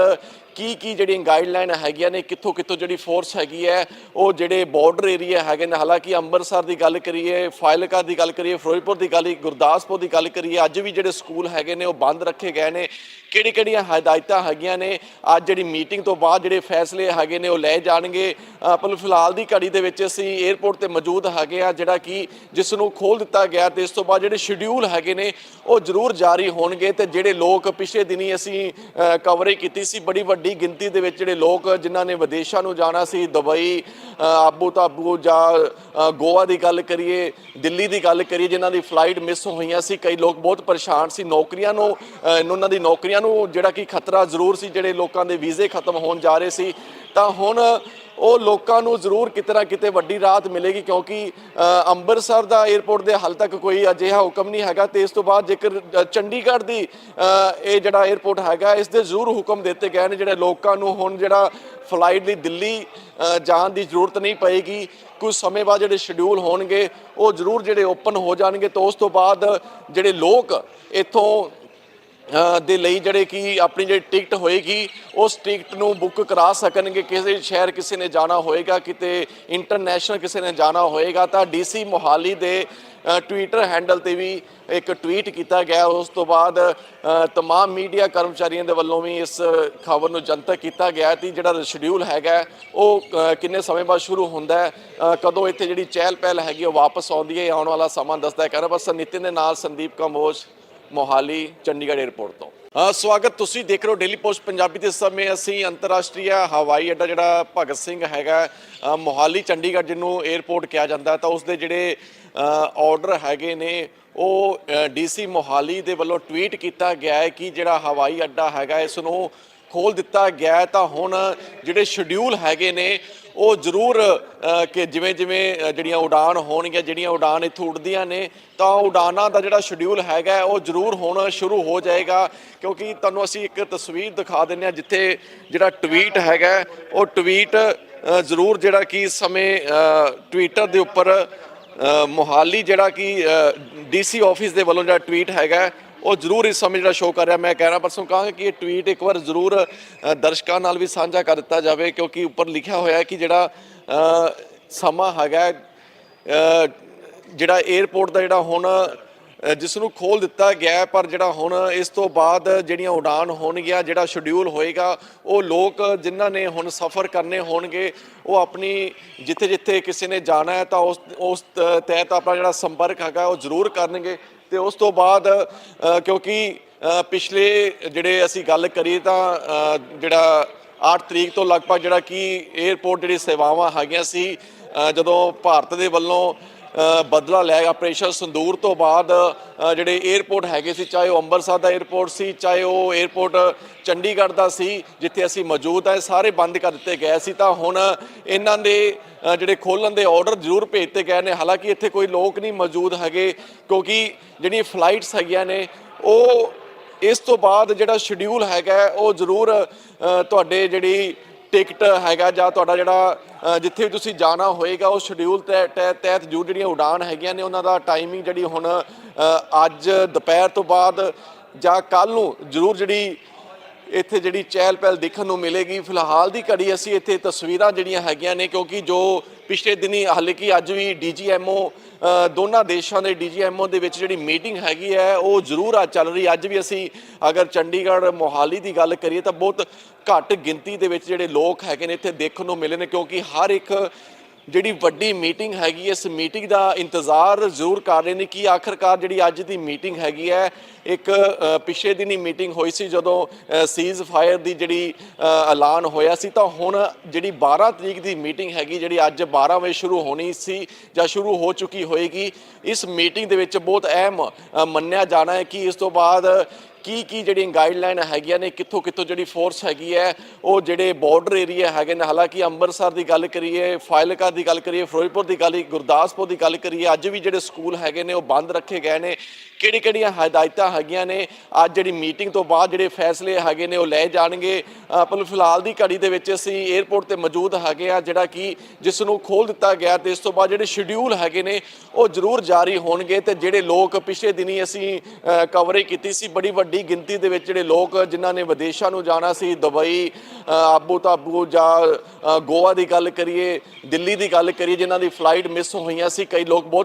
ਕੀ ਕੀ ਜਿਹੜੀਆਂ ਗਾਈਡਲਾਈਨ ਹੈਗੀਆਂ ਨੇ ਕਿੱਥੋਂ ਕਿੱਥੋਂ ਜਿਹੜੀ ਫੋਰਸ ਹੈਗੀ ਹੈ ਉਹ ਜਿਹੜੇ ਬਾਰਡਰ ਏਰੀਆ ਹੈਗੇ ਨੇ ਹਾਲਾਂਕਿ ਅੰਮ੍ਰਿਤਸਰ ਦੀ ਗੱਲ ਕਰੀਏ ਫਾਇਲਕਾ ਦੀ ਗੱਲ ਕਰੀਏ ਫਿਰੋਜ਼ਪੁਰ ਦੀ ਗੱਲ ਗੁਰਦਾਸਪੁਰ ਦੀ ਗੱਲ ਕਰੀਏ ਅੱਜ ਵੀ ਜਿਹੜੇ ਸਕੂਲ ਹੈਗੇ ਨੇ ਉਹ ਬੰਦ ਰੱਖੇ ਗਏ ਨੇ। ਕਿਹੜੀ ਕਿਹੜੀਆਂ ਹਦਾਇਤਾਂ ਹੈਗੀਆਂ ਨੇ। ਅੱਜ ਜਿਹੜੀ ਮੀਟਿੰਗ ਤੋਂ ਬਾਅਦ ਜਿਹੜੇ ਫੈਸਲੇ ਹੈਗੇ ਨੇ, ਉਹ ਲਏ ਜਾਣਗੇ। ਪਰ ਫਿਲਹਾਲ ਦੀ ਘੜੀ ਦੇ ਵਿੱਚ ਅਸੀਂ 에ਅਰਪੋਰਟ ਤੇ ਮੌਜੂਦ ਹੈਗੇ ਆ ਜਿਹੜਾ ਕਿ ਜਿਸ ਨੂੰ ਖੋਲ ਦਿੱਤਾ ਗਿਆ ਤੇ ਇਸ ਤੋਂ ਬਾਅਦ ਜਿਹੜੇ ਸ਼ਡਿਊਲ ਹੈਗੇ ਨੇ, ਉਹ ਜ਼ਰੂਰ ਜਾਰੀ ਹੋਣਗੇ ਤੇ ਜਿਹੜੇ ਲੋਕ ਪਿਛਲੇ ਦਿਨੀ ਅਸੀਂ ਕਵਰੇਜ ਕੀਤੀ ਸੀ, ਬੜੀ ਵੱਡੀ ਗਿਣਤੀ ਦੇ ਵਿੱਚ ਜਿਹੜੇ ਲੋਕ ਜਿਨ੍ਹਾਂ ਨੇ ਵਿਦੇਸ਼ਾਂ ਨੂੰ ਜਾਣਾ ਸੀ, ਦੁਬਈ ਆਬੂ ਤਾਬੂ ਜਾਂ ਗੋਆ ਦੀ ਗੱਲ ਕਰੀਏ, ਦਿੱਲੀ ਦੀ ਗੱਲ ਕਰੀਏ, ਜਿਨ੍ਹਾਂ ਦੀ ਫਲਾਈਟ ਮਿਸ ਹੋਈਆਂ ਸੀ, ਕਈ ਲੋਕ ਬਹੁਤ ਪਰੇਸ਼ਾਨ ਸੀ। ਨੌਕਰੀਆਂ ਨੂੰ ਉਹਨਾਂ ਦੀ ਨੌਕਰੀਆਂ ਨੂੰ ਜਿਹੜਾ ਕਿ ਖਤਰਾ ਜ਼ਰੂਰ ਸੀ ਜਿਹੜੇ ਲੋਕਾਂ ਦੇ ਵੀਜ਼ੇ ਖਤਮ ਹੋਣ ਜਾ ਰਹੇ ਸੀ। ਤਾਂ ਹੁਣ ਉਹ ਲੋਕਾਂ ਨੂੰ ਜ਼ਰੂਰ ਕਿਤੇ ਨਾ ਕਿਤੇ ਵੱਡੀ ਰਾਹਤ ਮਿਲੇਗੀ ਕਿਉਂਕਿ ਅੰਮ੍ਰਿਤਸਰ ਦਾ 에ਅਰਪੋਰਟ ਦੇ ਹਾਲ ਤੱਕ ਕੋਈ ਅਜਿਹਾ ਹੁਕਮ ਨਹੀਂ ਹੈਗਾ। ਤੇ ਇਸ ਤੋਂ ਬਾਅਦ ਜੇਕਰ ਚੰਡੀਗੜ੍ਹ ਦੀ ਇਹ ਜਿਹੜਾ 에ਅਰਪੋਰਟ ਹੈਗਾ, ਇਸ ਦੇ ਜ਼ਰੂਰ ਹੁਕਮ ਦਿੱਤੇ ਗਏ ਨੇ ਜਿਹੜੇ ਲੋਕਾਂ ਨੂੰ ਹੁਣ ਜਿਹੜਾ ਫਲਾਈਟ ਲਈ ਦਿੱਲੀ ਜਾਣ ਦੀ ਜ਼ਰੂਰਤ ਨਹੀਂ ਪਏਗੀ। ਕੁਝ ਸਮੇਂ ਬਾਅਦ ਜਿਹੜੇ ਸ਼ਡਿਊਲ ਹੋਣਗੇ, ਉਹ ਜ਼ਰੂਰ ਜਿਹੜੇ ਓਪਨ ਹੋ ਜਾਣਗੇ। ਤਾਂ ਉਸ ਤੋਂ ਬਾਅਦ ਜਿਹੜੇ ਲੋਕ ਇੱਥੋਂ ਦੇ ਲਈ ਜਿਹੜੇ ਕਿ ਆਪਣੀ ਜਿਹੜੀ ਟਿਕਟ ਹੋਏਗੀ ਉਸ ਟਿਕਟ ਨੂੰ ਬੁੱਕ ਕਰਾ ਸਕਣਗੇ। ਕਿਸੇ ਸ਼ਹਿਰ ਕਿਸੇ ਨੇ ਜਾਣਾ ਹੋਏਗਾ ਕਿਤੇ ਇੰਟਰਨੈਸ਼ਨਲ ਕਿਸੇ ਨੇ ਜਾਣਾ ਹੋਏਗਾ ਤਾਂ ਡੀਸੀ ਮੋਹਾਲੀ ਦੇ ਟਵਿੱਟਰ ਹੈਂਡਲ ਤੇ ਵੀ ਇੱਕ ਟਵੀਟ ਕੀਤਾ ਗਿਆ। ਉਸ ਤੋਂ ਬਾਅਦ ਅ, ਤਮਾਮ ਮੀਡੀਆ ਕਰਮਚਾਰੀਆਂ ਦੇ ਵੱਲੋਂ ਵੀ ਇਸ ਖਬਰ ਨੂੰ ਜਨਤਕ ਕੀਤਾ ਗਿਆ ਕਿ ਜਿਹੜਾ ਸ਼ਡਿਊਲ ਹੈਗਾ ਉਹ ਕਿੰਨੇ ਸਮੇਂ ਬਾਅਦ ਸ਼ੁਰੂ ਹੁੰਦਾ ਹੈ ਕਦੋਂ ਇੱਥੇ ਜਿਹੜੀ ਚਹਿਲ ਪਹਿਲ ਹੈਗੀ ਉਹ ਵਾਪਸ ਆਉਂਦੀ ਹੈ ਆਉਣ ਵਾਲਾ ਸਮਾਂ ਦੱਸਦਾ ਹੈ। ਕਹਿੰਦਾ ਬਸ ਨਿਤਿਨ ਦੇ ਨਾਲ ਸੰਦੀਪ ਕੰਬੋਜ ਮੋਹਾਲੀ, ਚੰਡੀਗੜ੍ਹ 에ਅਰਪੋਰਟ ਤੋਂ ਸਵਾਗਤ, ਤੁਸੀਂ ਦੇਖ ਰਹੇ ਹੋ ਡੇਲੀ ਪੋਸਟ ਪੰਜਾਬੀ ਦੇ ਸਮੇਂ। ਅਸੀਂ ਅੰਤਰਰਾਸ਼ਟਰੀ ਹਵਾਈ ਅੱਡਾ ਜਿਹੜਾ ਭਗਤ ਸਿੰਘ ਹੈਗਾ ਮੋਹਾਲੀ, ਚੰਡੀਗੜ੍ਹ ਜਿਹਨੂੰ 에ਅਰਪੋਰਟ ਕਿਹਾ ਜਾਂਦਾ ਤਾਂ ਉਸ ਦੇ ਜਿਹੜੇ ਆਰਡਰ ਹੈਗੇ ਨੇ, ਉਹ ਡੀਸੀ ਮੋਹਾਲੀ ਦੇ ਵੱਲੋਂ ਟਵੀਟ ਕੀਤਾ ਗਿਆ ਹੈ ਕਿ ਜਿਹੜਾ ਹਵਾਈ ਅੱਡਾ ਹੈਗਾ, ਇਸ ਨੂੰ ਖੋਲ ਦਿੱਤਾ ਗਿਆ ਤਾਂ ਹੁਣ ਜਿਹੜੇ ਸ਼ਡਿਊਲ ਹੈਗੇ ਨੇ ਉਹ ਜ਼ਰੂਰ ਕਿ ਜਿਵੇਂ ਜਿਵੇਂ ਜਿਹੜੀਆਂ ਉਡਾਨ ਹੋਣਗੀਆਂ, ਜਿਹੜੀਆਂ ਉਡਾਨ ਇੱਥੋਂ ਉੱਡਦੀਆਂ ਨੇ, ਤਾਂ ਉਡਾਨਾਂ ਦਾ ਜਿਹੜਾ ਸ਼ਡਿਊਲ ਹੈਗਾ, ਉਹ ਜ਼ਰੂਰ ਹੋਣਾ ਸ਼ੁਰੂ ਹੋ ਜਾਏਗਾ। ਕਿਉਂਕਿ ਤੁਹਾਨੂੰ ਅਸੀਂ ਇੱਕ ਤਸਵੀਰ ਦਿਖਾ ਦਿੰਦੇ ਹਾਂ, ਜਿੱਥੇ ਜਿਹੜਾ ਟਵੀਟ ਹੈਗਾ, ਉਹ ਟਵੀਟ ਜ਼ਰੂਰ ਜਿਹੜਾ ਕਿ ਸਮੇਂ ਟਵਿੱਟਰ ਦੇ ਉੱਪਰ ਮੋਹਾਲੀ ਜਿਹੜਾ ਕਿ ਡੀਸੀ ਆਫਿਸ ਦੇ ਵੱਲੋਂ ਜਿਹੜਾ ਟਵੀਟ ਹੈਗਾ ਉਹ ਜ਼ਰੂਰ ਇਸ ਸਮੇਂ ਜਿਹੜਾ ਸ਼ੋਅ ਕਰ ਰਿਹਾ, ਮੈਂ ਕਹਿਣਾ ਰਿਹਾ ਪਰਸੋਂ ਕਹਾਂਗਾ ਕਿ ਇਹ ਟਵੀਟ ਇੱਕ ਵਾਰ ਜ਼ਰੂਰ ਦਰਸ਼ਕਾਂ ਨਾਲ ਵੀ ਸਾਂਝਾ ਕਰ ਦਿੱਤਾ ਜਾਵੇ, ਕਿਉਂਕਿ ਉੱਪਰ ਲਿਖਿਆ ਹੋਇਆ ਹੈ ਕਿ ਜਿਹੜਾ ਸਮਾਂ ਹੈਗਾ ਜਿਹੜਾ 에ਅਰਪੋਰਟ ਦਾ ਜਿਹੜਾ ਹੁਣ ਜਿਸ ਨੂੰ ਖੋਲ ਦਿੱਤਾ ਗਿਆ ਪਰ ਜਿਹੜਾ ਹੁਣ ਇਸ ਤੋਂ ਬਾਅਦ ਜਿਹੜੀਆਂ ਉਡਾਨ ਹੋਣਗੀਆਂ, ਜਿਹੜਾ ਸ਼ਡਿਊਲ ਹੋਏਗਾ, ਉਹ ਲੋਕ ਜਿਨ੍ਹਾਂ ਨੇ ਹੁਣ ਸਫ਼ਰ ਕਰਨੇ ਹੋਣਗੇ, ਉਹ ਆਪਣੀ ਜਿੱਥੇ ਜਿੱਥੇ ਕਿਸੇ ਨੇ ਜਾਣਾ ਹੈ, ਤਾਂ ਉਸ ਉਸ ਤਹਿਤ ਆਪਣਾ ਜਿਹੜਾ ਸੰਪਰਕ ਹੈਗਾ, ਉਹ ਜ਼ਰੂਰ ਕਰਨਗੇ। ਤੇ ਉਸ ਤੋਂ ਬਾਅਦ ਕਿਉਂਕਿ ਪਿਛਲੇ ਜਿਹੜੇ ਅਸੀਂ ਗੱਲ ਕਰੀਏ ਤਾਂ ਜਿਹੜਾ 8 ਤਰੀਕ ਤੋਂ ਲਗਭਗ ਜਿਹੜਾ ਕਿ 에ਅਰਪੋਰਟ ਜਿਹੜੀ ਸੇਵਾਵਾਂ ਹੈਗੀਆਂ ਸੀ ਜਦੋਂ ਭਾਰਤ ਦੇ ਵੱਲੋਂ ਬਦਲਾ ਲਿਆ ਆਪਰੇਸ਼ਨ ਸੰਦੂਰ ਤੋਂ ਬਾਅਦ ਜਿਹੜੇ 에어ਪੋਰਟ ਹੈਗੇ ਸੀ, ਚਾਹੇ ਉਹ ਅੰਮ੍ਰਿਤਸਰ ਦਾ 에어ਪੋਰਟ ਸੀ, ਚਾਹੇ ਉਹ 에어ਪੋਰਟ ਚੰਡੀਗੜ੍ਹ ਦਾ ਸੀ, ਜਿੱਥੇ ਅਸੀਂ ਮੌਜੂਦ ਆ ਸਾਰੇ ਬੰਦ ਕਰ ਦਿੱਤੇ ਗਏ ਸੀ। ਤਾਂ ਹੁਣ ਇਹਨਾਂ ਦੇ ਜਿਹੜੇ ਖੋਲਣ ਦੇ ਆਰਡਰ ਜ਼ਰੂਰ ਭੇਜਤੇ ਗਏ ਨੇ। ਹਾਲਾਂਕਿ ਇੱਥੇ ਕੋਈ ਲੋਕ ਨਹੀਂ ਮੌਜੂਦ ਹੈਗੇ, ਕਿਉਂਕਿ ਜਿਹੜੀਆਂ ਫਲਾਈਟਸ ਹੈਗੀਆਂ ਨੇ, ਉਹ ਇਸ ਤੋਂ ਬਾਅਦ ਜਿਹੜਾ ਸ਼ਡਿਊਲ ਹੈਗਾ, ਉਹ ਜ਼ਰੂਰ ਤੁਹਾਡੇ ਜਿਹੜੀ ਟਿਕਟ ਹੈਗਾ ਜਾਂ ਤੁਹਾਡਾ ਜਿਹੜਾ ਜਿੱਥੇ ਵੀ ਤੁਸੀਂ ਜਾਣਾ ਹੋਏਗਾ, ਉਹ ਸ਼ਡਿਊਲ ਤਹਿ- ਤਹਿ- ਤਹਿਤ ਜੋ ਜਿਹੜੀਆਂ ਉਡਾਨ ਹੈਗੀਆਂ ਨੇ, ਉਹਨਾਂ ਦਾ ਟਾਈਮਿੰਗ ਜਿਹੜੀ ਹੁਣ ਅੱਜ ਦੁਪਹਿਰ ਤੋਂ ਬਾਅਦ ਜਾਂ ਕੱਲ ਨੂੰ ਜ਼ਰੂਰ ਜਿਹੜੀ ਇੱਥੇ ਜਿਹੜੀ ਚਹਿਲ ਪਹਿਲ ਦੇਖਣ ਨੂੰ ਮਿਲੇਗੀ। ਫਿਲਹਾਲ ਦੀ ਘੜੀ ਅਸੀਂ ਇੱਥੇ ਤਸਵੀਰਾਂ ਜਿਹੜੀਆਂ ਹੈਗੀਆਂ ਨੇ, ਕਿਉਂਕਿ ਜੋ ਪਿਛਲੇ ਦਿਨੀ ਹਾਲੇ ਕਿ ਅੱਜ ਵੀ ਡੀਜੀਐਮਓ ਦੋਨਾਂ ਦੇਸ਼ਾਂ ਦੇ ਡੀਜੀਐਮਓ ਦੇ ਵਿੱਚ ਜਿਹੜੀ ਮੀਟਿੰਗ ਹੈਗੀ ਹੈ, ਉਹ ਜ਼ਰੂਰ ਅੱਜ ਚੱਲ ਰਹੀ ਅੱਜ ਵੀ ਅਸੀਂ ਅਗਰ ਚੰਡੀਗੜ੍ਹ ਮੋਹਾਲੀ ਦੀ ਗੱਲ ਕਰੀਏ ਤਾਂ ਬਹੁਤ ਘੱਟ ਗਿਣਤੀ ਦੇ ਵਿੱਚ ਜਿਹੜੇ ਲੋਕ ਹੈਗੇ ਨੇ ਇੱਥੇ ਦੇਖਣ ਨੂੰ ਮਿਲੇ ਨੇ, ਕਿਉਂਕਿ ਹਰ ਇੱਕ ਜਿਹੜੀ ਵੱਡੀ ਮੀਟਿੰਗ ਹੈਗੀ ਇਸ ਮੀਟਿੰਗ ਦਾ ਇੰਤਜ਼ਾਰ ਜ਼ਰੂਰ ਕਰ ਰਹੇ ਨੇ ਕਿ ਆਖਰਕਾਰ ਜਿਹੜੀ ਅੱਜ ਦੀ ਮੀਟਿੰਗ ਹੈਗੀ ਹੈ, ਇੱਕ ਪਿਛਲੇ ਦਿਨੀ ਮੀਟਿੰਗ ਹੋਈ ਸੀ ਜਦੋਂ ਸੀਜ਼ ਫਾਇਰ ਦੀ ਜਿਹੜੀ ਐਲਾਨ ਹੋਇਆ ਸੀ, ਤਾਂ ਹੁਣ ਜਿਹੜੀ 12 ਤਰੀਕ ਦੀ ਮੀਟਿੰਗ ਹੈਗੀ, ਜਿਹੜੀ ਅੱਜ 12 ਵਜੇ ਸ਼ੁਰੂ ਹੋਣੀ ਸੀ ਜਾਂ ਸ਼ੁਰੂ ਹੋ ਚੁੱਕੀ ਹੋਏਗੀ, ਇਸ ਮੀਟਿੰਗ ਦੇ ਵਿੱਚ ਬਹੁਤ ਅਹਿਮ ਮੰਨਿਆ ਜਾਣਾ ਹੈ ਕਿ ਇਸ ਤੋਂ ਬਾਅਦ ਕੀ ਕੀ ਜਿਹੜੀਆਂ ਗਾਈਡਲਾਈਨ ਹੈਗੀਆਂ ਨੇ, ਕਿੱਥੋਂ ਕਿੱਥੋਂ ਜਿਹੜੀ ਫੋਰਸ ਹੈਗੀ ਹੈ, ਉਹ ਜਿਹੜੇ ਬਾਰਡਰ ਏਰੀਆ ਹੈਗੇ ਨੇ, ਹਾਲਾਂਕਿ ਅੰਮ੍ਰਿਤਸਰ ਦੀ ਗੱਲ ਕਰੀਏ ਫਾਇਲਕਾ ਦੀ ਗੱਲ ਕਰੀਏ, ਫਿਰੋਜ਼ਪੁਰ ਦੀ ਗੱਲ, ਗੁਰਦਾਸਪੁਰ ਦੀ ਗੱਲ ਕਰੀਏ, ਅੱਜ ਵੀ ਜਿਹੜੇ ਸਕੂਲ ਹੈਗੇ ਨੇ, ਉਹ ਬੰਦ ਰੱਖੇ ਗਏ ਨੇ। ਕਿਹੜੀ ਕਿਹੜੀਆਂ ਹਦਾਇਤਾਂ ਹੈਗੀਆਂ ਨੇ, ਅੱਜ ਜਿਹੜੀ ਮੀਟਿੰਗ ਤੋਂ ਬਾਅਦ ਜਿਹੜੇ ਫੈਸਲੇ ਹੈਗੇ ਨੇ, ਉਹ ਲਏ ਜਾਣਗੇ। ਪਰ ਫਿਲਹਾਲ ਦੀ ਘੜੀ ਦੇ ਵਿੱਚ ਅਸੀਂ 에ਅਰਪੋਰਟ ਤੇ ਮੌਜੂਦ ਹੈਗੇ ਆ ਜਿਹੜਾ ਕਿ ਜਿਸ ਨੂੰ ਖੋਲ ਦਿੱਤਾ ਗਿਆ ਤੇ ਇਸ ਤੋਂ ਬਾਅਦ ਜਿਹੜੇ ਸ਼ਡਿਊਲ ਹੈਗੇ ਨੇ, ਉਹ ਜ਼ਰੂਰ ਜਾਰੀ ਹੋਣਗੇ ਤੇ ਜਿਹੜੇ ਲੋਕ ਪਿਛਲੇ ਦਿਨੀ ਅਸੀਂ ਕਵਰੇਜ ਕੀਤੀ ਸੀ, ਬੜੀ ਵੱਡੀ ਗਿਣਤੀ ਦੇ ਵਿੱਚ ਜਿਹੜੇ ਲੋਕ ਜਿਨ੍ਹਾਂ ਨੇ ਵਿਦੇਸ਼ਾਂ ਨੂੰ ਜਾਣਾ ਸੀ, ਦੁਬਈ ਆਬੂ ਤਾਬੂ ਜਾਂ ਗੋਆ ਦੀ ਗੱਲ ਕਰੀਏ, ਦਿੱਲੀ ਦੀ ਗੱਲ ਕਰੀਏ, ਜਿਨ੍ਹਾਂ ਦੀ ਫਲਾਈਟ ਮਿਸ ਹੋਈਆਂ ਸੀ, ਕਈ ਲੋਕ ਬਹੁਤ